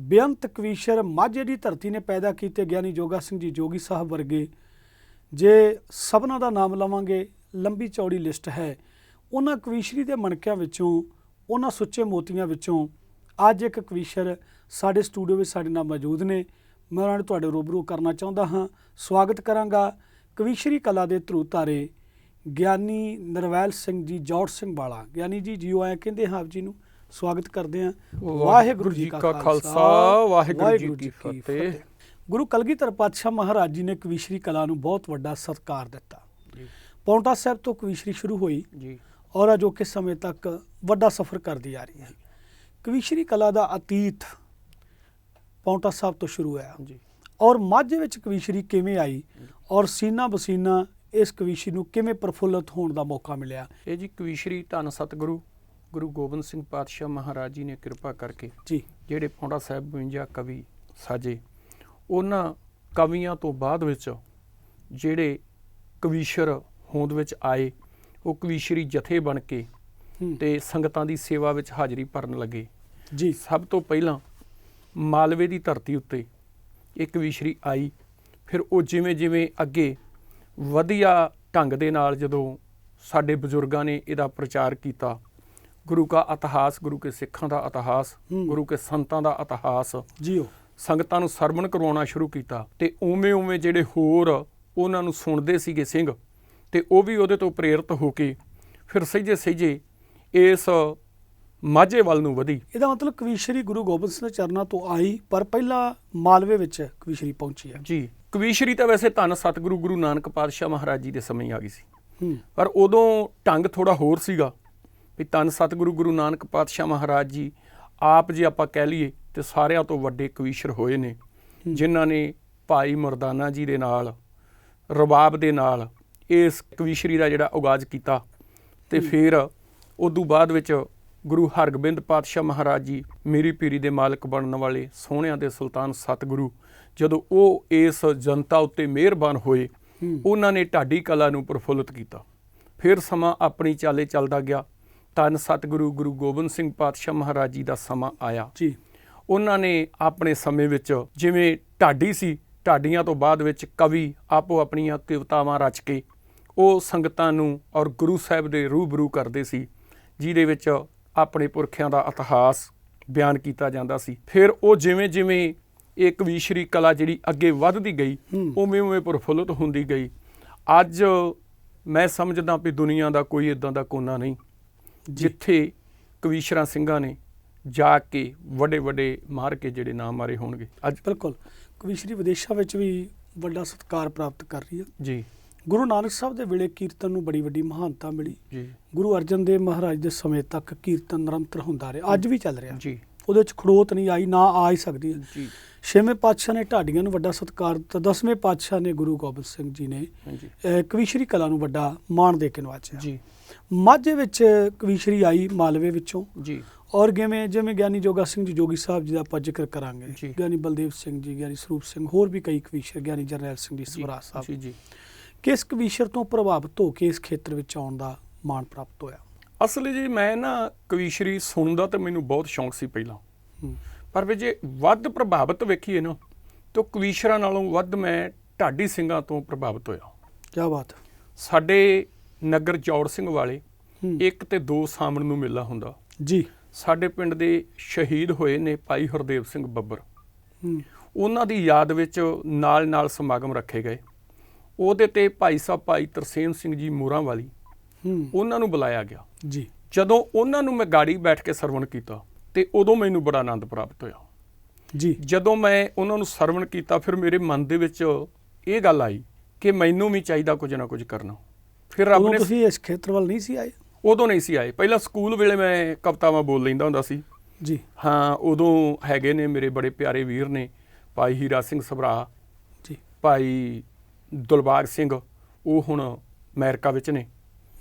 ਬੇਅੰਤ ਕਵੀਸ਼ਰ ਮਾਝੇ ਦੀ ਧਰਤੀ ਨੇ ਪੈਦਾ ਕੀਤੇ ਗਿਆਨੀ ਜੋਗਾ ਸਿੰਘ ਜੀ ਜੋਗੀ ਸਾਹਿਬ ਵਰਗੇ। ਜੇ ਸਭਨਾਂ ਦਾ ਨਾਮ ਲਵਾਂਗੇ, ਲੰਬੀ ਚੌੜੀ ਲਿਸਟ ਹੈ। ਉਹਨਾਂ ਕਵੀਸ਼ਰੀ ਦੇ ਮਣਕਿਆਂ ਵਿੱਚੋਂ, ਉਹਨਾਂ ਸੁੱਚੇ ਮੋਤੀਆਂ ਵਿੱਚੋਂ ਅੱਜ ਇੱਕ ਕਵੀਸ਼ਰ ਸਾਡੇ ਸਟੂਡੀਓ ਵਿੱਚ ਸਾਡੇ ਨਾਲ ਮੌਜੂਦ ਨੇ। ਮੈਂ ਉਹਨਾਂ ਨੂੰ ਤੁਹਾਡੇ ਰੂਬਰੂ ਕਰਨਾ ਚਾਹੁੰਦਾ ਹਾਂ। ਸਵਾਗਤ ਕਰਾਂਗਾ ਕਵੀਸ਼ਰੀ ਕਲਾ ਦੇ ਧਰੂ ਤਾਰੇ ਗਿਆਨੀ ਨਰਵੈਲ ਸਿੰਘ ਜੀ, ਜੋੜ ਸਿੰਘ ਵਾਲਾ। ਗਿਆਨੀ ਜੀ, ਜੀਓ ਆਏ ਕਹਿੰਦੇ ਹਾਂ ਆਪ ਜੀ ਨੂੰ। ਸਵਾਗਤ ਕਰਦੇ ਹਾਂ। ਵਾਹਿਗੁਰੂ ਜੀ ਕਾ ਖਾਲਸਾ। ਵਾਹਿਗੁਰੂ ਜੀ ਕੀ ਫਤਿਹ। ਗੁਰੂ ਕਲਗੀਧਰ ਪਾਤਸ਼ਾਹ ਮਹਾਰਾਜ ਜੀ ਨੇ ਕਵੀਸ਼ਰੀ ਕਲਾ ਨੂੰ ਬਹੁਤ ਵੱਡਾ ਸਤਿਕਾਰ ਦਿੱਤਾ। ਪੌਂਟਾ ਸਾਹਿਬ ਤੋਂ ਕਵੀਸ਼ਰੀ ਸ਼ੁਰੂ ਹੋਈ ਜੀ। ਔਰ ਅਜੋਕੇ ਸਮੇਂ ਤੱਕ ਵੱਡਾ ਸਫ਼ਰ ਕਰਦੀ ਆ ਰਹੀ ਹੈ। ਕਵੀਸ਼ਰੀ ਕਲਾ ਦਾ ਅਤੀਤ ਪੌਂਟਾ ਸਾਹਿਬ ਤੋਂ ਸ਼ੁਰੂ ਹੋਇਆ। ਜੀ। ਔਰ ਮਾਝੇ ਵਿੱਚ ਕਵੀਸ਼ਰੀ ਕਿਵੇਂ ਆਈ ਔਰ ਸੀਨਾ ਬਸੀਨਾ ਇਸ ਕਵੀਸ਼ਰੀ ਨੂੰ ਕਿਵੇਂ ਪ੍ਰਫੁੱਲਤ ਹੋਣ ਦਾ ਮੌਕਾ ਮਿਲਿਆ। ਇਹ ਜੀ ਕਵੀਸ਼ਰੀ ਧੰਨ ਸਤਿਗੁਰੂ ਗੁਰੂ ਗੋਬਿੰਦ ਸਿੰਘ ਪਾਤਸ਼ਾਹ ਮਹਾਰਾਜ ਜੀ ਨੇ ਕਿਰਪਾ ਕਰਕੇ ਜੀ। ਜਿਹੜੇ ਪੌਂਡਾ ਸਾਹਿਬ 52 ਕਵੀ ਸਾਜੇ ਉਹਨਾਂ ਕਵੀਆਂ ਤੋਂ ਬਾਅਦ ਵਿੱਚ ਜਿਹੜੇ ਕਵੀਸ਼ਰ ਹੋਂਦ ਵਿੱਚ ਆਏ ਉਹ ਕਵੀਸ਼ਰੀ ਜਥੇ ਬਣ ਕੇ ਤੇ ਸੰਗਤਾਂ ਦੀ ਸੇਵਾ ਵਿੱਚ ਹਾਜ਼ਰੀ ਭਰਨ ਲੱਗੇ। ਜੀ। ਸਭ ਤੋਂ ਪਹਿਲਾਂ ਮਾਲਵੇ ਦੀ ਧਰਤੀ ਉੱਤੇ ਇੱਕ ਵਿਸ਼ਰੀ ਆਈ ਫਿਰ ਉਹ ਜਿਵੇਂ ਜਿਵੇਂ ਅੱਗੇ ਵਧੀਆ ਢੰਗ ਦੇ ਨਾਲ ਜਦੋਂ ਸਾਡੇ ਬਜ਼ੁਰਗਾਂ ਨੇ ਇਹਦਾ ਪ੍ਰਚਾਰ ਕੀਤਾ ਗੁਰੂ ਕਾ ਇਤਿਹਾਸ ਗੁਰੂ ਕੇ ਸਿੱਖਾਂ ਦਾ ਇਤਿਹਾਸ। ਗੁਰੂ ਕੇ ਸੰਤਾਂ ਦਾ ਇਤਿਹਾਸ। ਜੀਓ ਸੰਗਤਾਂ ਨੂੰ ਸਰਵਣ ਕਰਵਾਉਣਾ ਸ਼ੁਰੂ ਕੀਤਾ ਤੇ ਉਵੇਂ ਉਵੇਂ ਜਿਹੜੇ ਹੋਰ ਉਹਨਾਂ ਨੂੰ ਸੁਣਦੇ ਸੀਗੇ ਸਿੰਘ ਤੇ ਉਹ ਵੀ ਉਹਦੇ ਤੋਂ ਪ੍ਰੇਰਿਤ ਹੋ ਕੇ ਫਿਰ ਸਹਿਜੇ ਸਹਿਜੇ ਇਸ ਮਾਝੇ ਵੱਲ ਨੂੰ ਵਧੀ। ਇਹਦਾ ਮਤਲਬ ਕਵੀਸ਼ਰੀ ਗੁਰੂ ਗੋਬਿੰਦ ਸਿੰਘ ਦੇ ਚਰਨਾਂ ਤੋਂ ਆਈ ਪਰ ਪਹਿਲਾਂ ਮਾਲਵੇ ਵਿੱਚ ਕਵੀਸ਼ਰੀ ਪਹੁੰਚੀ ਹੈ। ਜੀ ਕਵੀਸ਼ਰੀ ਤਾਂ ਵੈਸੇ ਧੰਨ ਸਤਿਗੁਰੂ ਗੁਰੂ ਨਾਨਕ ਪਾਤਸ਼ਾਹ ਮਹਾਰਾਜ ਜੀ ਦੇ ਸਮੇਂ ਆ ਗਈ ਸੀ। ਪਰ ਉਦੋਂ ਢੰਗ ਥੋੜਾ ਹੋਰ ਸੀਗਾ। ਵੀ ਧੰਨ ਸਤਿਗੁਰੂ ਗੁਰੂ ਨਾਨਕ ਪਾਤਸ਼ਾਹ ਮਹਾਰਾਜ ਜੀ ਆਪ ਜੇ ਆਪਾਂ ਕਹਿ ਲਈਏ ਤੇ ਸਾਰਿਆਂ ਤੋਂ ਵੱਡੇ ਕਵੀਸ਼ਰ ਹੋਏ ਨੇ। ਜਿਨ੍ਹਾਂ ਨੇ ਭਾਈ ਮਰਦਾਨਾ ਜੀ ਦੇ ਨਾਲ ਰਬਾਬ ਦੇ ਨਾਲ ਇਸ ਕਵੀਸ਼ਰੀ ਦਾ ਜਿਹੜਾ ਉਗਾਜ ਕੀਤਾ ਤੇ ਫਿਰ ਉਦੋਂ ਬਾਅਦ ਵਿੱਚ ਗੁਰੂ ਹਰਗੋਬਿੰਦ ਪਾਤਸ਼ਾਹ ਮਹਾਰਾਜ ਜੀ ਮੇਰੀ ਪੀਰੀ ਦੇ ਮਾਲਕ ਬਣਨ ਵਾਲੇ ਸੋਹਣਿਆਂ ਦੇ ਸੁਲਤਾਨ ਸਤਿਗੁਰੂ ਜਦੋਂ ਉਹ ਇਸ ਜਨਤਾ ਉੱਤੇ ਮਿਹਰਬਾਨ ਹੋਏ। ਉਹਨਾਂ ਨੇ ਢਾਡੀ ਕਲਾ ਨੂੰ ਪ੍ਰਫੁੱਲਤ ਕੀਤਾ ਫਿਰ ਸਮਾਂ ਆਪਣੀ ਚਾਲੇ ਚੱਲਦਾ ਗਿਆ ਧੰਨ ਸਤਿਗੁਰੂ ਗੁਰੂ ਗੋਬਿੰਦ ਸਿੰਘ ਪਾਤਸ਼ਾਹ ਮਹਾਰਾਜ ਜੀ ਦਾ ਸਮਾਂ ਆਇਆ। ਜੀ। ਉਹਨਾਂ ਨੇ ਆਪਣੇ ਸਮੇਂ ਵਿੱਚ ਜਿਵੇਂ ਢਾਡੀ ਸੀ ਢਾਡੀਆਂ ਤੋਂ ਬਾਅਦ ਵਿੱਚ ਕਵੀ ਆਪੋ ਆਪਣੀਆਂ ਕਵਿਤਾਵਾਂ ਰਚ ਕੇ ਉਹ ਸੰਗਤਾਂ ਨੂੰ ਔਰ ਗੁਰੂ ਸਾਹਿਬ ਦੇ ਰੂਬਰੂ ਕਰਦੇ ਸੀ ਜਿਹਦੇ ਵਿੱਚ ਆਪਣੇ ਪੁਰਖਿਆਂ ਦਾ ਇਤਿਹਾਸ ਬਿਆਨ ਕੀਤਾ ਜਾਂਦਾ ਸੀ। ਫਿਰ ਉਹ ਜਿਵੇਂ ਜਿਵੇਂ ਇਹ ਕਵੀਸ਼ਰੀ ਕਲਾ ਜਿਹੜੀ ਅੱਗੇ ਵੱਧਦੀ ਗਈ। ਉਵੇਂ ਉਵੇਂ ਪ੍ਰਫੁੱਲਤ ਹੁੰਦੀ ਗਈ। ਅੱਜ ਮੈਂ ਸਮਝਦਾ ਵੀ ਦੁਨੀਆ ਦਾ ਕੋਈ ਇਦਾਂ ਦਾ ਕੋਨਾ ਨਹੀਂ। ਜਿੱਥੇ ਕਵੀਸ਼ਰਾਂ ਸਿੰਘਾਂ ਨੇ ਜਾ ਕੇ ਵੱਡੇ ਵੱਡੇ ਮਾਰ ਕੇ ਜਿਹੜੇ ਨਾਮ ਮਾਰੇ ਹੋਣਗੇ। ਅੱਜ ਬਿਲਕੁਲ। ਕਵੀਸ਼ਰੀ ਵਿਦੇਸ਼ਾਂ ਵਿੱਚ ਵੀ ਵੱਡਾ ਸਤਿਕਾਰ ਪ੍ਰਾਪਤ ਕਰ ਰਹੀ ਹੈ ਜੀ। ਗੁਰੂ ਨਾਨਕ ਸਾਹਿਬ ਦੇ ਵੇਲੇ ਕੀਰਤਨ ਨੂੰ ਬੜੀ ਵੱਡੀ ਮਹਾਨਤਾ ਮਿਲੀ। ਜੀ। ਗੁਰੂ ਅਰਜਨ ਦੇਵ ਮਹਾਰਾਜ ਦੇ ਸਮੇਂ ਤੱਕ ਕੀਰਤਨ ਨਿਰੰਤਰ ਹੁੰਦਾ ਰਿਹਾ। ਅੱਜ ਵੀ ਚੱਲ ਰਿਹਾ। ਜੀ। ਉਹਦੇ ਵਿੱਚ ਖੜੋਤ ਨਹੀਂ ਆਈ ਨਾ ਆ ਹੀ ਸਕਦੀ। ਜੀ। ਛੇਵੇਂ ਪਾਤਸ਼ਾਹ ਨੇ ਢਾਡੀਆਂ ਨੂੰ ਵੱਡਾ ਸਤਿਕਾਰ ਦਿੱਤਾ। ਦਸਵੇਂ ਪਾਤਸ਼ਾਹ ਨੇ ਗੁਰੂ ਗੋਬਿੰਦ ਸਿੰਘ ਜੀ ਨੇ ਕਵੀਸ਼ਰੀ ਕਲਾ ਨੂੰ ਵੱਡਾ ਮਾਣ ਦੇ ਕੇ ਨਵਾਜਿਆ। ਜੀ। ਮਾਝੇ ਵਿੱਚ ਕਵੀਸ਼ਰੀ ਆਈ ਮਾਲਵੇ ਵਿੱਚੋਂ। ਜੀ। ਔਰ ਜਿਵੇਂ ਜਿਵੇਂ ਗਿਆਨੀ ਜੋਗਾ ਸਿੰਘ ਜੀ ਜੋਗੀ ਸਾਹਿਬ ਜੀ ਦਾ ਆਪਾਂ ਜ਼ਿਕਰ ਕਰਾਂਗੇ। ਜੀ। ਗਿਆਨੀ ਬਲਦੇਵ ਸਿੰਘ ਜੀ ਗਿਆਨੀ ਸਰੂਪ ਸਿੰਘ ਹੋਰ ਵੀ ਕਈ ਕਵੀਸ਼ਰ ਗਿਆਨੀ ਜਰਨੈਲ ਸਿੰਘ ਜੀ ਸਵਰਾ ਜੀ ਸਾਹਿਬ। ਜੀ ਕਿਸ ਕਵੀਸ਼ਰ ਤੋਂ ਪ੍ਰਭਾਵਿਤ ਹੋ ਕੇ ਇਸ ਖੇਤਰ ਵਿੱਚ ਆਉਣ ਦਾ ਮਾਣ ਪ੍ਰਾਪਤ ਹੋਇਆ? ਅਸਲ ਜੀ ਮੈਂ ਨਾ ਕਵੀਸ਼ਰੀ ਸੁਣਦਾ ਤਾਂ ਮੈਨੂੰ ਬਹੁਤ ਸ਼ੌਂਕ ਸੀ ਪਹਿਲਾਂ। ਪਰ ਵੀ ਜੇ ਵੱਧ ਪ੍ਰਭਾਵਿਤ ਵੇਖੀਏ ਨਾ ਤਾਂ ਕਵੀਸ਼ਰਾਂ ਨਾਲੋਂ ਵੱਧ ਮੈਂ ਢਾਡੀ ਸਿੰਘਾਂ ਤੋਂ ਪ੍ਰਭਾਵਿਤ ਹੋਇਆ। ਕਿਆ ਬਾਤ। ਸਾਡੇ ਨਗਰ ਜੌੜ ਸਿੰਘ ਵਾਲੇ ਇੱਕ ਤੇ ਦੋ ਸਾਮਣ ਨੂੰ ਮੇਲਾ ਹੁੰਦਾ। ਜੀ। ਸਾਡੇ ਪਿੰਡ ਦੇ ਸ਼ਹੀਦ ਹੋਏ ਨੇ ਭਾਈ ਹਰਦੇਵ ਸਿੰਘ ਬੱਬਰ। ਉਹਨਾਂ ਦੀ ਯਾਦ ਵਿੱਚ ਨਾਲ-ਨਾਲ ਸਮਾਗਮ ਰੱਖੇ ਗਏ। ਉਹਦੇ ਤੇ ਭਾਈ ਸਾਹਿਬ ਭਾਈ ਤਰਸੇਮ ਸਿੰਘ ਜੀ ਮੋਰਾਂ ਵਾਲੀ ਉਹਨਾਂ ਨੂੰ ਬੁਲਾਇਆ ਗਿਆ। ਜੀ। ਜਦੋਂ ਉਹਨਾਂ ਨੂੰ ਮੈਂ ਗਾੜੀ ਬੈਠ ਕੇ ਸਰਵਣ ਕੀਤਾ ਤੇ ਉਦੋਂ ਮੈਨੂੰ ਬੜਾ ਆਨੰਦ ਪ੍ਰਾਪਤ ਹੋਇਆ। ਜੀ। ਜਦੋਂ ਮੈਂ ਉਹਨਾਂ ਨੂੰ ਸਰਵਣ ਕੀਤਾ ਫਿਰ ਮੇਰੇ ਮਨ ਦੇ ਵਿੱਚ ਇਹ ਗੱਲ ਆਈ ਕਿ ਮੈਨੂੰ ਵੀ ਚਾਹੀਦਾ ਕੁਝ ਨਾ ਕੁਝ ਕਰਨਾ। ਫਿਰ ਰੱਬ ਨੇ ਤੁਸੀਂ ਇਸ ਖੇਤਰ ਵੱਲ ਨਹੀਂ ਸੀ ਆਏ? ਉਦੋਂ ਨਹੀਂ ਸੀ ਆਏ। ਪਹਿਲਾਂ ਸਕੂਲ ਵੇਲੇ ਮੈਂ ਕਵਿਤਾਵਾਂ ਬੋਲ ਲੈਂਦਾ ਹੁੰਦਾ ਸੀ। ਜੀ। ਹਾਂ ਉਦੋਂ ਹੈਗੇ ਨੇ ਮੇਰੇ ਬੜੇ ਪਿਆਰੇ ਵੀਰ ਨੇ ਭਾਈ ਹੀਰਾ ਸਿੰਘ ਸਭਰਾ। ਜੀ। ਭਾਈ ਦੁਲਬਾਗ ਸਿੰਘ ਉਹ ਹੁਣ ਅਮਰੀਕਾ ਵਿੱਚ ਨੇ।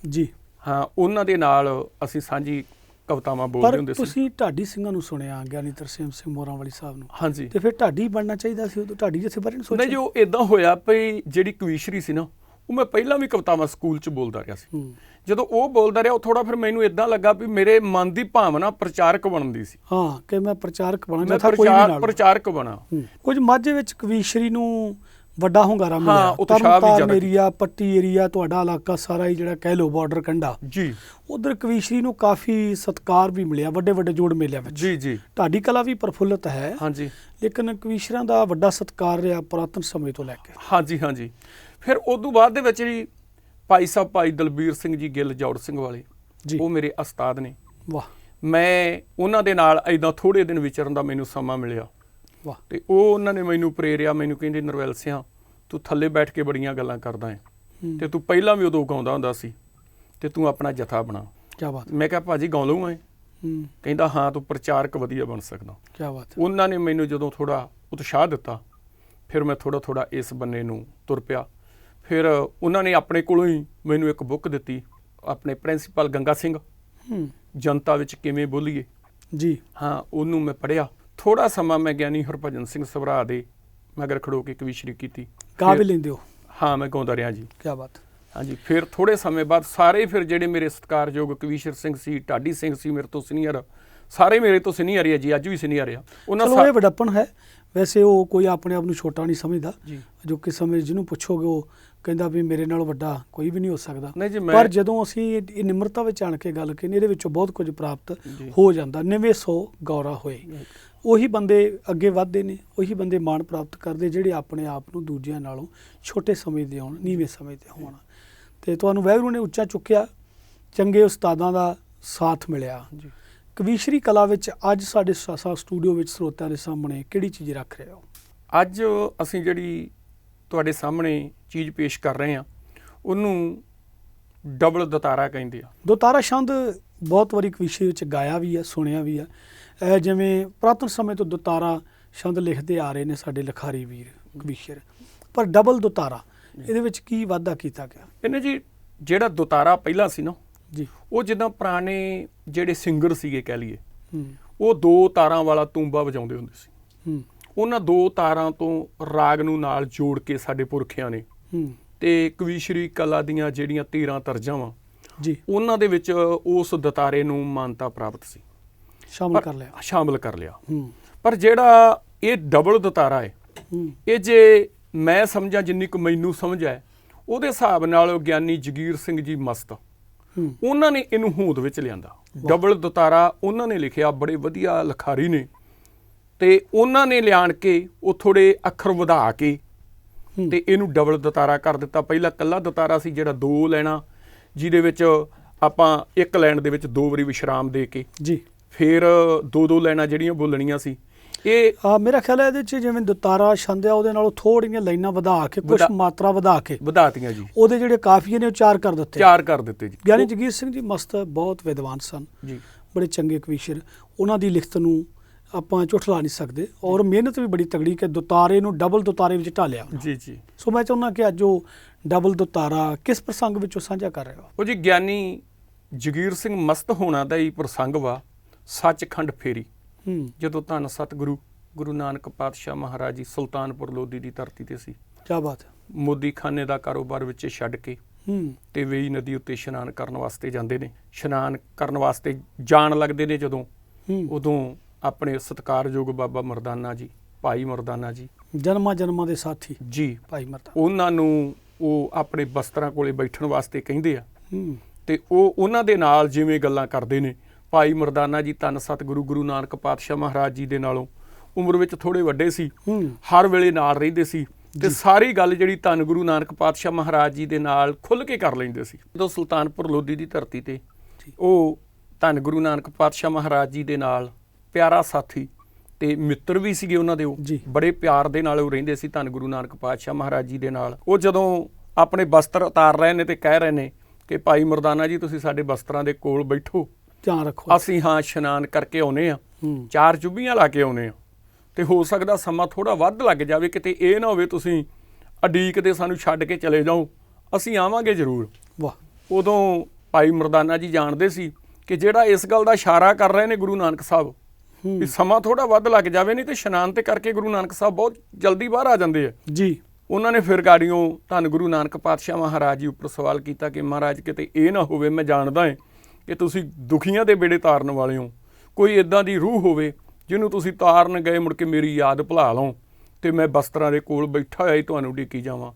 ਜੀ। ਹਾਂ ਉਹਨਾਂ ਦੇ ਨਾਲ ਅਸੀਂ ਸਾਂਝੀ ਕਵਿਤਾਵਾਂ ਬੋਲਦੇ ਪਰ ਹੁੰਦੇ ਸੀ। ਤੁਸੀਂ ਢਾਡੀ ਸਿੰਘਾਂ ਨੂੰ ਸੁਣਿਆ ਗਿਆਨੀ ਤਰਸੇਮ ਸਿੰਘ ਮੋਰਾਂ ਵਾਲੀ ਸਾਹਿਬ ਨੂੰ? ਹਾਂਜੀ। ਤੇ ਫਿਰ ਢਾਡੀ ਬਣਨਾ ਚਾਹੀਦਾ ਸੀ ਉਦੋਂ? ਢਾਡੀ ਜਿੱਥੇ ਬਾਰੇ ਨਹੀਂ ਨਹੀਂ ਸੋਚਿਆ? ਜੋ ਇਦਾਂ ਹੋਇਆ ਭਈ ਜਿਹੜੀ ਕਵੀਸ਼ਰੀ ਸੀ ਨਾ ਉਹ ਮੈਂ ਪਹਿਲਾਂ ਵੀ ਕਵਿਤਾਵਾਂ ਸਕੂਲ 'ਚ ਬੋਲਦਾ ਰਿਹਾ ਸੀ। ਜਦੋਂ ਉਹ ਬੋਲਦਾ ਰਿਹਾ ਉਹ ਥੋੜਾ ਫਿਰ ਮੈਨੂੰ ਇਦਾਂ ਲੱਗਾ ਵੀ ਮੇਰੇ ਮਨ ਦੀ ਭਾਵਨਾ ਪ੍ਰਚਾਰਕ ਬਣਦੀ ਸੀ। ਹਾਂ ਕਿ ਮੈਂ ਪ੍ਰਚਾਰਕ ਬਣਾ ਜਾਂ ਕੋਈ ਵੀ ਪ੍ਰਚਾਰਕ ਬਣਾ। ਕੁਝ ਮਾਝੇ ਵਿੱਚ ਕਵੀਸ਼ਰੀ ਨੂੰ ਵੱਡਾ ਹੁੰਗਾਰਾ ਮਿਲਿਆ। ਹਾਂ, ਉਤਸ਼ਾਹ ਵੀ ਜ਼ਿਆਦਾ ਏਰੀਆ ਪੱਟੀ ਏਰੀਆ ਤੁਹਾਡਾ ਇਲਾਕਾ ਸਾਰਾ ਹੀ ਜਿਹੜਾ ਕਹਿ ਲੋ ਬਾਰਡਰ ਕੰਢਾ ਜੀ। ਉਧਰ ਕਵੀਸ਼ਰੀ ਨੂੰ ਕਾਫੀ ਸਤਕਾਰ ਵੀ ਮਿਲਿਆ ਵੱਡੇ ਵੱਡੇ ਜੋੜ ਮੇਲਿਆਂ ਵਿੱਚ। ਜੀ ਜੀ। ਢਾਡੀ ਕਲਾ ਵੀ ਪ੍ਰਫੁੱਲਤ ਹੈ। ਹਾਂਜੀ। ਲੇਕਿਨ ਕਵੀਸ਼ਰਾਂ ਦਾ ਵੱਡਾ ਸਤਕਾਰ ਰਿਹਾ ਪੁਰਾਤਨ ਸਮੇਂ ਤੋਂ ਲੈ ਕੇ। ਹਾਂਜੀ ਹਾਂਜੀ। ਫਿਰ ਉਸ ਤੋਂ ਬਾਅਦ ਦੇ ਵਿੱਚ ਜੀ ਭਾਈ ਸਾਹਿਬ ਭਾਈ ਦਲਬੀਰ ਸਿੰਘ ਜੀ ਗਿੱਲ ਜੌੜ ਸਿੰਘ ਵਾਲੇ ਉਹ ਮੇਰੇ ਉਸਤਾਦ ਨੇ। ਵਾਹ। ਮੈਂ ਉਹਨਾਂ ਦੇ ਨਾਲ ਐਦਾਂ ਥੋੜੇ ਦਿਨ ਵਿਚਰਨ ਦਾ ਮੈਨੂੰ ਸਮਾਂ ਮਿਲਿਆ। ਵਾਹ। ਤੇ ਉਹ ਉਹਨਾਂ ਨੇ ਮੈਨੂੰ ਪ੍ਰੇਰਿਆ ਮੈਨੂੰ ਕਹਿੰਦੇ ਨਰਵੈਲ ਸਿਆ ਤੂੰ ਥੱਲੇ ਬੈਠ ਕੇ ਬੜੀਆਂ ਗੱਲਾਂ ਕਰਦਾ ਹੈ। ਤੇ ਤੂੰ ਪਹਿਲਾਂ ਵੀ ਉਦੋਂ ਗਾਉਂਦਾ ਹੁੰਦਾ ਸੀ ਤੇ ਤੂੰ ਆਪਣਾ ਜਥਾ ਬਣਾ। ਕੀ ਬਾਤ। ਮੈਂ ਕਿਹਾ ਭਾਜੀ ਗਾਉ ਲਊਂ ਮੈਂ? ਕਹਿੰਦਾ ਹਾਂ ਤੂੰ ਪ੍ਰਚਾਰਕ ਵਧੀਆ ਬਣ ਸਕਦਾ। ਕੀ ਬਾਤ। ਉਹਨਾਂ ਨੇ ਮੈਨੂੰ ਜਦੋਂ ਥੋੜਾ ਉਤਸ਼ਾਹ ਦਿੱਤਾ ਫਿਰ ਮੈਂ ਥੋੜਾ ਥੋੜਾ ਇਸ ਬੰਨੇ ਨੂੰ ਤੁਰ ਪਿਆ। ਫਿਰ ਉਹਨਾਂ ਨੇ ਆਪਣੇ ਕੋਲੋਂ ਹੀ ਮੈਨੂੰ ਇੱਕ ਬੁੱਕ ਦਿੱਤੀ ਆਪਣੇ ਪ੍ਰਿੰਸੀਪਲ ਗੰਗਾ ਸਿੰਘ। ਹੂੰ। ਜਨਤਾ ਵਿੱਚ ਕਿਵੇਂ ਬੋਲੀਏ? ਜੀ। ਹਾਂ ਉਹਨੂੰ ਮੈਂ ਪੜਿਆ ਥੋੜਾ ਸਮਾਂ ਮੈਂ ਗਿਆਨੀ ਹਰਭਜਨ ਸਿੰਘ ਸਭਰਾ ਦੇ ਮਗਰ ਖੜੋ ਕੇ ਕਵਿਸ਼ਰੀ ਕੀਤੀ। ਗਾ ਵੀ ਲੈਂਦੇ ਹੋ? ਹਾਂ ਮੈਂ ਗਾਉਂਦਾ ਰਿਹਾ ਜੀ। ਕੀ ਬਾਤ। ਹਾਂਜੀ ਫਿਰ ਥੋੜੇ ਸਮੇਂ ਬਾਅਦ ਸਾਰੇ ਫਿਰ ਜਿਹੜੇ ਮੇਰੇ ਸਤਿਕਾਰਯੋਗ ਕਵੀਸ਼ਰ ਸਿੰਘ ਸੀ ਢਾਡੀ ਸਿੰਘ ਸੀ ਮੇਰੇ ਤੋਂ ਸੀਨੀਅਰ ਸਾਰੇ ਮੇਰੇ ਤੋਂ ਸੀਨੀਅਰ ਹੀ ਆ ਜੀ ਅੱਜ ਵੀ ਸੀਨੀਅਰ ਆ। ਉਹਨਾਂ ਚਲੋ ਸਾ- ਇਹ ਵੱਡਪਨ ਹੈ। ਵੈਸੇ ਉਹ ਕੋਈ ਆਪਣੇ ਆਪ ਨੂੰ ਛੋਟਾ ਨਹੀਂ ਸਮਝਦਾ। ਜੀ। ਜੋ ਕਿ ਸਮੇਂ ਜਿਹਨੂੰ ਪੁੱਛੋਗੇ ਉਹ ਕਹਿੰਦਾ ਵੀ ਮੇਰੇ ਨਾਲੋਂ ਵੱਡਾ ਕੋਈ ਵੀ ਨਹੀਂ ਹੋ ਸਕਦਾ। ਨਹੀਂ ਜੀ ਮੈਂ ਪਰ ਜਦੋਂ ਅਸੀਂ ਇਹ- ਇਹ ਨਿਮਰਤਾ ਵਿੱਚ ਆਣ ਕੇ ਗੱਲ ਕੀਤੀ ਇਹਦੇ ਵਿੱਚੋਂ ਬਹੁਤ ਕੁਝ ਪ੍ਰਾਪਤ ਜੀ। ਹੋ ਜਾਂਦਾ। ਨਿਵੇਂ ਸੋ ਗੌਰਾ ਹੋਏ। ਉਹੀ ਬੰਦੇ ਅੱਗੇ ਵਧਦੇ ਨੇ ਉਹੀ ਬੰਦੇ ਮਾਣ ਪ੍ਰਾਪਤ ਕਰਦੇ ਜਿਹੜੇ ਆਪਣੇ ਆਪ ਨੂੰ ਦੂਜਿਆਂ ਨਾਲੋਂ ਛੋਟੇ ਸਮਝਦੇ ਹੋਣ ਨੀਵੇਂ ਸਮਝਦੇ ਹੋਣ। ਤੇ ਤੁਹਾਨੂੰ ਵਾਹਿਗੁਰੂ ਨੇ ਉੱਚਾ ਚੁੱਕਿਆ। ਚੰਗੇ ਉਸਤਾਦਾਂ ਦਾ ਸਾਥ ਮਿਲਿਆ। ਜੀ। ਕਵੀਸ਼ਰੀ ਕਲਾ ਵਿੱਚ ਅੱਜ ਸਾਡੇ ਸਾਸਾ ਸਟੂਡੀਓ ਵਿੱਚ ਸਰੋਤਿਆਂ ਦੇ ਸਾਹਮਣੇ ਕਿਹੜੀ ਚੀਜ਼ ਰੱਖ ਰਹੇ ਹੋ? ਅੱਜ ਅਸੀਂ ਜਿਹੜੀ ਤੁਹਾਡੇ ਸਾਹਮਣੇ ਚੀਜ਼ ਪੇਸ਼ ਕਰ ਰਹੇ ਹਾਂ ਉਹਨੂੰ ਡਬਲ ਦਤਾਰਾ ਕਹਿੰਦੇ ਆ। ਦੋ ਤਾਰਾ ਛੰਦ ਬਹੁਤ ਵਾਰੀ ਕਵੀਸ਼ਰੀ ਵਿੱਚ ਗਾਇਆ ਵੀ ਹੈ ਸੁਣਿਆ ਵੀ ਹੈ। ਇਹ ਜਿਵੇਂ ਪੁਰਾਤਨ ਸਮੇਂ ਤੋਂ ਦੋ ਤਾਰਾ ਛੰਦ ਲਿਖਦੇ ਆ ਰਹੇ ਨੇ ਸਾਡੇ ਲਖਾਰੀ ਵੀਰ ਕਵੀਸ਼ਰ ਪਰ ਡਬਲ ਦੋ ਤਾਰਾ ਇਹਦੇ ਵਿੱਚ ਕੀ ਵਾਧਾ ਕੀਤਾ ਗਿਆ? ਇਹਨੇ ਜੀ ਜਿਹੜਾ ਦੁਤਾਰਾ ਪਹਿਲਾਂ ਸੀ ਨਾ ਜੀ। ਉਹ ਜਿੱਦਾਂ ਪੁਰਾਣੇ ਜਿਹੜੇ ਸਿੰਗਰ ਸੀਗੇ ਕਹਿ ਲਈਏ ਉਹ ਦੋ ਤਾਰਾਂ ਵਾਲਾ ਤੂੰਬਾ ਵਜਾਉਂਦੇ ਹੁੰਦੇ ਸੀ। ਉਹਨਾਂ ਦੋ ਤਾਰਾਂ ਤੋਂ ਰਾਗ ਨੂੰ ਨਾਲ ਜੋੜ ਕੇ ਸਾਡੇ ਪੁਰਖਿਆਂ ਨੇ ਤੇ ਕਵੀਸ਼ਰੀ ਕਲਾ ਦੀਆਂ ਜਿਹੜੀਆਂ 13 ਤਰਜਾਂ ਵਾਂ ਜੀ। ਉਹਨਾਂ ਦੇ ਵਿੱਚ ਉਸ ਦਤਾਰੇ ਨੂੰ ਮਾਨਤਾ ਪ੍ਰਾਪਤ ਸੀ। ਸ਼ਾਮਲ ਕਰ ਲਿਆ। ਸ਼ਾਮਲ ਕਰ ਲਿਆ। ਪਰ ਜਿਹੜਾ ਇਹ ਡਬਲ ਦਤਾਰਾ ਹੈ ਇਹ ਜੇ ਮੈਂ ਸਮਝਾਂ ਜਿੰਨੀ ਕੁ ਮੈਨੂੰ ਸਮਝ ਹੈ ਉਹਦੇ ਹਿਸਾਬ ਨਾਲ ਗਿਆਨੀ ਜਗੀਰ ਸਿੰਘ ਜੀ ਮਸਤ। ਉਹਨਾਂ ਨੇ ਇਹਨੂੰ ਹੋਂਦ ਵਿੱਚ ਲਿਆਂਦਾ। ਡਬਲ ਦਤਾਰਾ ਉਹਨਾਂ ਨੇ ਲਿਖਿਆ ਬੜੇ ਵਧੀਆ ਲਖਾਰੀ ਨੇ। ਤੇ ਉਹਨਾਂ ਨੇ ਲਿਆਣ ਕੇ ਉਹ ਥੋੜੇ ਅੱਖਰ ਵਧਾ ਕੇ। ਤੇ ਇਹਨੂੰ ਡਬਲ ਦਤਾਰਾ ਕਰ ਦਿੱਤਾ। ਪਹਿਲਾਂ ਕੱਲਾ ਦਤਾਰਾ ਸੀ ਜਿਹੜਾ ਦੋ ਲੈਣਾ ਜਿਹਦੇ ਵਿੱਚ ਆਪਾਂ ਇੱਕ ਲਾਈਨ ਦੇ ਵਿੱਚ ਦੋ ਵਾਰੀ ਵਿਸ਼ਰਾਮ ਦੇ ਕੇ ਜੀ। ਫਿਰ ਦੋ ਦੋ ਲਾਈਨਾਂ ਜਿਹੜੀਆਂ ਬੋਲਣੀਆਂ ਸੀ। ਇਹ ਆ ਮੇਰਾ ਖਿਆਲ ਹੈ ਇਹਦੇ ਚ ਜਿਵੇਂ ਦੁਤਾਰਾ ਛੰਦ ਆ ਉਹਦੇ ਨਾਲੋਂ ਥੋੜੀਆਂ ਲਾਈਨਾਂ ਵਧਾ ਕੇ ਕੁਝ ਮਾਤਰਾ ਵਧਾ ਕੇ ਵਧਾਤੀਆਂ ਜੀ। ਉਹਦੇ ਜਿਹੜੇ ਕਾਫੀਏ ਨੇ ਉਹ ਚਾਰ ਕਰ ਦਿੱਤੇ। ਚਾਰ ਕਰ ਦਿੱਤੇ ਜੀ। ਗਿਆਨੀ ਜਗੀਰ ਸਿੰਘ ਜੀ ਮਸਤ ਬਹੁਤ ਵਿਦਵਾਨ ਸਨ। ਜੀ। ਬੜੇ ਚੰਗੇ ਕਵੀਸ਼ਰ। ਉਹਨਾਂ ਦੀ ਲਿਖਤ ਨੂੰ ਆਪਾਂ ਝੁਠਲਾ ਨਹੀਂ ਸਕਦੇ ਔਰ ਮਿਹਨਤ ਵੀ ਬੜੀ ਤਗੜੀ ਕਿ ਦੁਤਾਰੇ ਨੂੰ ਡਬਲ ਦੁਤਾਰੇ ਵਿੱਚ ਢਾਲਿਆ। ਜੀ ਜੀ। ਸੋ ਮੈਂ ਚਾਹੁੰਦਾ ਕਿ ਅੱਜ ਉਹ ਡਬਲ ਦੁਤਾਰਾ ਕਿਸ ਪ੍ਰਸੰਗ ਵਿੱਚੋਂ ਸਾਂਝਾ ਕਰ ਰਹੇ ਹੋ? ਉਹ ਜੀ ਗਿਆਨੀ ਜਗੀਰ ਸਿੰਘ ਮਸਤ ਹੋਣਾ ਦਾ ਹੀ ਪ੍ਰਸੰਗ ਵਾ। ਸੱਚਖੰਡ ਫੇਰੀ। ਜਦੋਂ ਧੰਨ ਸਤਿਗੁਰੂ ਗੁਰੂ ਨਾਨਕ ਪਾਤਸ਼ਾਹ ਮਹਾਰਾਜ ਜੀ ਸੁਲਤਾਨਪੁਰ ਲੋਧੀ ਦੀ ਧਰਤੀ ਤੇ ਸੀ। ਕੀ ਬਾਤ ਹੈ। ਮੋਦੀ ਖਾਨੇ ਦਾ ਕਾਰੋਬਾਰ ਵਿੱਚ ਛੱਡ ਕੇ ਹੂੰ। ਤੇ ਵੇਈ ਨਦੀ ਉੱਤੇ ਇਸ਼ਨਾਨ ਕਰਨ ਵਾਸਤੇ ਜਾਂਦੇ ਨੇ। ਇਸ਼ਨਾਨ ਕਰਨ ਵਾਸਤੇ ਜਾਣ ਲੱਗਦੇ ਨੇ ਜਦੋਂ। ਹੂੰ। ਉਦੋਂ ਆਪਣੇ ਸਤਿਕਾਰਯੋਗ ਬਾਬਾ ਮਰਦਾਨਾ ਜੀ ਭਾਈ ਮਰਦਾਨਾ ਜੀ। ਜਨਮਾਂ ਜਨਮਾਂ ਦੇ ਸਾਥੀ। ਜੀ। ਭਾਈ ਮਰਤਾ ਉਹਨਾਂ ਨੂੰ ਉਹ ਆਪਣੇ ਬਸਤਰਾਂ ਕੋਲੇ ਬੈਠਣ ਵਾਸਤੇ ਕਹਿੰਦੇ ਆ। ਹੂੰ। ਤੇ ਉਹ ਉਹਨਾਂ ਦੇ ਨਾਲ ਜਿਵੇਂ ਗੱਲਾਂ ਕਰਦੇ ਨੇ। ਭਾਈ ਮਰਦਾਨਾ ਜੀ ਧੰਨ ਸਤਿਗੁਰੂ ਗੁਰੂ ਨਾਨਕ ਪਾਤਸ਼ਾਹ ਮਹਾਰਾਜ ਜੀ ਦੇ ਨਾਲੋਂ ਉਮਰ ਵਿੱਚ ਥੋੜੇ ਵੱਡੇ ਸੀ ਹਰ ਵੇਲੇ ਨਾਲ ਰਹਿੰਦੇ ਸੀ ਤੇ ਸਾਰੀ ਗੱਲ ਜਿਹੜੀ ਧੰਨ ਗੁਰੂ ਨਾਨਕ ਪਾਤਸ਼ਾਹ ਮਹਾਰਾਜ ਜੀ ਦੇ ਨਾਲ ਖੁੱਲ ਕੇ ਕਰ ਲੈਂਦੇ ਸੀ। ਜਦੋਂ ਸੁਲਤਾਨਪੁਰ ਲੋਧੀ ਦੀ ਧਰਤੀ ਤੇ। ਉਹ ਧੰਨ ਗੁਰੂ ਨਾਨਕ ਪਾਤਸ਼ਾਹ ਮਹਾਰਾਜ ਜੀ ਦੇ ਨਾਲ ਪਿਆਰਾ ਸਾਥੀ ਤੇ ਮਿੱਤਰ ਵੀ ਸੀਗੇ ਉਹਨਾਂ ਦੇ ਉਹ। ਬੜੇ ਪਿਆਰ ਦੇ ਨਾਲ ਉਹ ਰਹਿੰਦੇ ਸੀ ਧੰਨ ਗੁਰੂ ਨਾਨਕ ਪਾਤਸ਼ਾਹ ਮਹਾਰਾਜ ਜੀ ਦੇ ਨਾਲ। ਉਹ ਜਦੋਂ ਆਪਣੇ ਬਸਤਰ ਉਤਾਰ ਰਹੇ ਨੇ ਤੇ ਕਹਿ ਰਹੇ ਨੇ ਕਿ ਭਾਈ ਮਰਦਾਨਾ ਜੀ ਤੁਸੀਂ ਸਾਡੇ ਬਸਤਰਾਂ ਦੇ ਕੋਲ ਬੈਠੋ। ਧਿਆਨ ਰੱਖੋ। ਅਸੀਂ ਹਾਂ ਇਸ਼ਨਾਨ ਕਰਕੇ ਆਉਨੇ ਆ ਚਾਰ ਚੁੱਭੀਆਂ ਲਾ ਕੇ ਆਉਨੇ ਆ ਤੇ ਹੋ ਸਕਦਾ ਸਮਾਂ ਥੋੜਾ ਵੱਧ ਲੱਗ ਜਾਵੇ ਕਿਤੇ ਇਹ ਨਾ ਹੋਵੇ ਤੁਸੀਂ ਅਡੀਕ ਦੇ ਸਾਨੂੰ ਛੱਡ ਕੇ ਚਲੇ ਜਾਓ। ਅਸੀਂ ਆਵਾਂਗੇ ਜ਼ਰੂਰ। ਵਾਹ। ਉਦੋਂ ਭਾਈ ਮਰਦਾਨਾ ਜੀ ਜਾਣਦੇ ਸੀ ਕਿ ਜਿਹੜਾ ਇਸ ਗੱਲ ਦਾ ਇਸ਼ਾਰਾ ਕਰ ਰਹੇ ਨੇ ਗੁਰੂ ਨਾਨਕ ਸਾਹਿਬ ਵੀ ਸਮਾਂ ਥੋੜਾ ਵੱਧ ਲੱਗ ਜਾਵੇ ਨਹੀਂ ਤੇ ਇਸ਼ਨਾਨ ਤੇ ਕਰਕੇ ਗੁਰੂ ਨਾਨਕ ਸਾਹਿਬ ਬਹੁਤ ਜਲਦੀ ਬਾਹਰ ਆ ਜਾਂਦੇ ਆ। ਜੀ। ਉਹਨਾਂ ਨੇ ਫਿਰ ਗਾੜੀਆਂ ਧੰਨ ਗੁਰੂ ਨਾਨਕ ਪਾਤਸ਼ਾਹ ਮਹਾਰਾਜ ਜੀ ਉੱਪਰ ਸਵਾਲ ਕੀਤਾ ਕਿ ਮਹਾਰਾਜ ਕਿਤੇ ਇਹ ਨਾ ਹੋਵੇ ਮੈਂ ਜਾਣਦਾ ਹਾਂ ਕਿ ਤੁਸੀਂ ਦੁਖੀਆਂ ਦੇ ਬੇੜੇ ਤਾਰਨ ਵਾਲੇ ਹੋ। ਕੋਈ ਇਦਾਂ ਦੀ ਰੂਹ ਹੋਵੇ ਜਿਹਨੂੰ ਤੁਸੀਂ ਤਾਰਨ ਗਏ ਮੁੜ ਕੇ ਮੇਰੀ ਯਾਦ ਭੁਲਾ ਲਓ ਤੇ ਮੈਂ ਬਸਤਰਾਂ ਦੇ ਕੋਲ ਬੈਠਾ ਹੋਇਆ ਹੀ ਤੁਹਾਨੂੰ ਢੀਕੀ ਜਾਵਾਂ।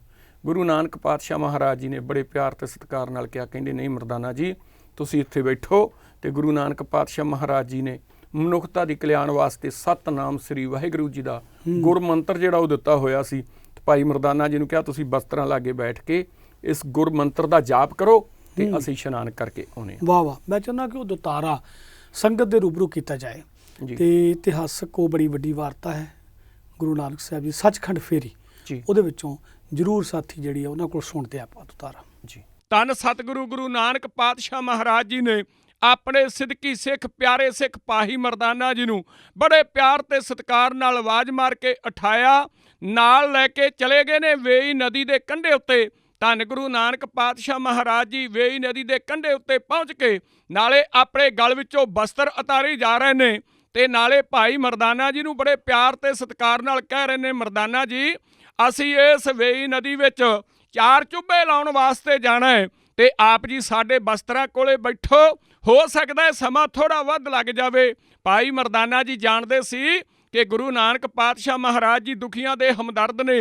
ਗੁਰੂ ਨਾਨਕ ਪਾਤਸ਼ਾਹ ਮਹਾਰਾਜ ਜੀ ਨੇ ਬੜੇ ਪਿਆਰ ਤੇ ਸਤਿਕਾਰ ਨਾਲ ਕਿਹਾ ਕਹਿੰਦੇ ਨਹੀਂ ਮਰਦਾਨਾ ਜੀ ਤੁਸੀਂ ਇੱਥੇ ਬੈਠੋ। ਤੇ ਗੁਰੂ ਨਾਨਕ ਪਾਤਸ਼ਾਹ ਮਹਾਰਾਜ ਜੀ ਨੇ ਮਨੁੱਖਤਾ ਦੀ ਕਲਿਆਣ ਵਾਸਤੇ ਸਤਨਾਮ ਸ੍ਰੀ ਵਾਹਿਗੁਰੂ ਜੀ ਦਾ ਗੁਰ ਮੰਤਰ ਜਿਹੜਾ ਉਹ ਦਿੱਤਾ ਹੋਇਆ ਸੀ। ਭਾਈ ਮਰਦਾਨਾ ਜੀ ਨੂੰ ਕਿਹਾ ਤੁਸੀਂ ਬਸਤਰਾਂ ਲਾਗੇ ਬੈਠ ਕੇ ਇਸ ਗੁਰ ਮੰਤਰ ਦਾ ਜਾਪ ਕਰੋ ਤੇ ਅਸੀਂ ਇਸ਼ਨਾਨ ਕਰਕੇ ਆਉਨੇ ਹਾਂ। ਵਾਹ ਵਾਹ। ਮੈਂ ਚਾਹੁੰਦਾ ਕਿ ਉਹ ਦੁਤਾਰਾ ਸੰਗਤ ਦੇ ਰੂਬਰੂ ਕੀਤਾ ਜਾਏ। ਜੀ। ਤੇ ਇਤਿਹਾਸਕ ਉਹ ਬੜੀ ਵੱਡੀ ਵਾਰਤਾ ਹੈ ਗੁਰੂ ਨਾਨਕ ਸਾਹਿਬ ਜੀ ਸੱਚਖੰਡ ਫੇਰੀ। ਜੀ। ਉਹਦੇ ਵਿੱਚੋਂ ਜਰੂਰ ਸਾਥੀ ਜਿਹੜੀ ਆ ਉਹਨਾਂ ਕੋਲ ਸੁਣਦੇ ਆਪਾਂ ਦੁਤਾਰਾ। ਜੀ। ਧੰਨ ਸਤਿਗੁਰੂ ਗੁਰੂ ਨਾਨਕ ਪਾਤਸ਼ਾਹ ਮਹਾਰਾਜ ਜੀ ਨੇ ਆਪਣੇ ਸਿੱਧਕੀ ਸਿੱਖ ਪਿਆਰੇ ਸਿੱਖ ਪਾਹੀ ਮਰਦਾਨਾ ਜੀ ਨੂੰ ਬੜੇ ਪਿਆਰ ਤੇ ਸਤਿਕਾਰ ਨਾਲ ਆਵਾਜ਼ ਮਾਰ ਕੇ ਉਠਾਇਆ। ਨਾਲ ਲੈ ਕੇ ਚਲੇ ਗਏ ਨੇ ਵੇਈ ਨਦੀ ਦੇ ਕੰਢੇ ਉੱਤੇ। ਧੰਨ ਗੁਰੂ ਨਾਨਕ ਪਾਤਸ਼ਾਹ ਮਹਾਰਾਜ ਜੀ ਵੇਈ ਨਦੀ ਦੇ ਕੰਢੇ ਉੱਤੇ ਪਹੁੰਚ ਕੇ ਨਾਲੇ ਆਪਣੇ ਗਲ ਵਿੱਚੋਂ ਬਸਤਰ ਉਤਾਰੀ ਜਾ ਰਹੇ ਨੇ ਤੇ ਨਾਲੇ ਭਾਈ ਮਰਦਾਨਾ ਜੀ ਨੂੰ ਬੜੇ ਪਿਆਰ ਤੇ ਸਤਿਕਾਰ ਨਾਲ ਕਹਿ ਰਹੇ ਨੇ, ਮਰਦਾਨਾ ਜੀ, ਅਸੀਂ ਇਸ ਵੇਈ ਨਦੀ ਵਿੱਚ ਚਾਰ ਚੁੱਭੇ ਲਾਉਣ ਵਾਸਤੇ ਜਾਣਾ ਹੈ ਤੇ ਆਪ ਜੀ ਸਾਡੇ ਬਸਤਰਾਂ ਕੋਲੇ ਬੈਠੋ, ਹੋ ਸਕਦਾ ਹੈ ਸਮਾਂ ਥੋੜਾ ਵੱਧ ਲੱਗ ਜਾਵੇ। ਭਾਈ ਮਰਦਾਨਾ ਜੀ ਜਾਣਦੇ ਸੀ ਕਿ ਗੁਰੂ ਨਾਨਕ ਪਾਤਸ਼ਾਹ ਮਹਾਰਾਜ ਜੀ ਦੁਖੀਆਂ ਦੇ ਹਮਦਰਦ ਨੇ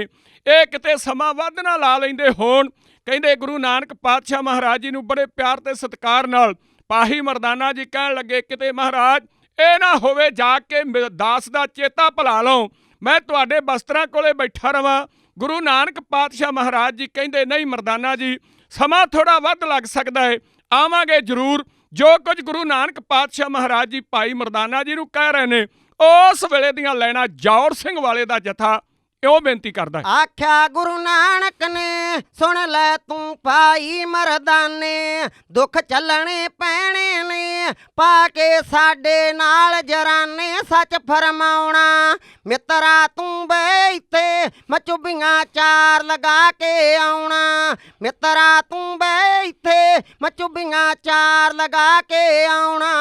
ਇਹ ਕਿਤੇ ਸਮਾਂ ਵੱਧ ਨਾ ਲਾ ਲੈਂਦੇ ਹੋਣ। ਕਹਿੰਦੇ ਗੁਰੂ ਨਾਨਕ ਪਾਤਸ਼ਾਹ ਮਹਾਰਾਜ ਜੀ ਨੂੰ ਬੜੇ ਪਿਆਰ ਤੇ ਸਤਿਕਾਰ ਨਾਲ ਪਾਹੀ ਮਰਦਾਨਾ ਜੀ ਕਹਿਣ ਲੱਗੇ, ਕਿਤੇ ਮਹਾਰਾਜ, ਇਹ ਨਾ ਹੋਵੇ ਜਾ ਕੇ ਮੇ- ਦਾਸ ਦਾ ਚੇਤਾ ਭੁਲਾ ਲਓ ਮੈਂ ਤੁਹਾਡੇ ਬਸਤਰਾਂ ਕੋਲੇ ਬੈਠਾ ਰਵਾਂ। ਗੁਰੂ ਨਾਨਕ ਪਾਤਸ਼ਾਹ ਮਹਾਰਾਜ ਜੀ ਕਹਿੰਦੇ, ਨਹੀਂ ਮਰਦਾਨਾ ਜੀ, ਸਮਾਂ ਥੋੜਾ ਵੱਧ ਲੱਗ ਸਕਦਾ ਹੈ ਆਵਾਂਗੇ ਜ਼ਰੂਰ। ਜੋ ਕੁਝ ਗੁਰੂ ਨਾਨਕ ਪਾਤਸ਼ਾਹ ਮਹਾਰਾਜ ਜੀ ਭਾਈ ਮਰਦਾਨਾ ਜੀ ਨੂੰ ਕਹਿ ਰਹੇ ਨੇ ਉਸ ਵੇਲੇ ਦੀਆਂ ਲੈਣਾ ਜੌਰ ਸਿੰਘ ਵਾਲੇ ਦਾ ਜਥਾ ਇਉਂ ਬੇਨਤੀ ਕਰਦਾ ਹੈ। ਆਖਿਆ ਗੁਰੂ ਨਾਨਕ ਨੇ ਸੁਣ ਲੈ ਤੂੰ ਭਾਈ ਮਰਦਾਨੇ ਦੁੱਖ ਚੱਲਣੇ ਪੈਣੇ ਨੇ ਪਾ ਕੇ ਸਾਡੇ ਨਾਲ ਜਰਾਨੇ ਸੱਚ ਫਰਮਾਉਣਾ। ਮਿੱਤਰਾ ਤੂੰ ਬੈ ਇੱਥੇ ਮਚੁਬੀਆਂ ਚਾਰ ਲਗਾ ਕੇ ਆਉਣਾ। ਮਿੱਤਰਾ ਤੂੰ ਬੈ ਇੱਥੇ ਮਚੁਬੀਆਂ ਚਾਰ ਲਗਾ ਕੇ ਆਉਣਾ।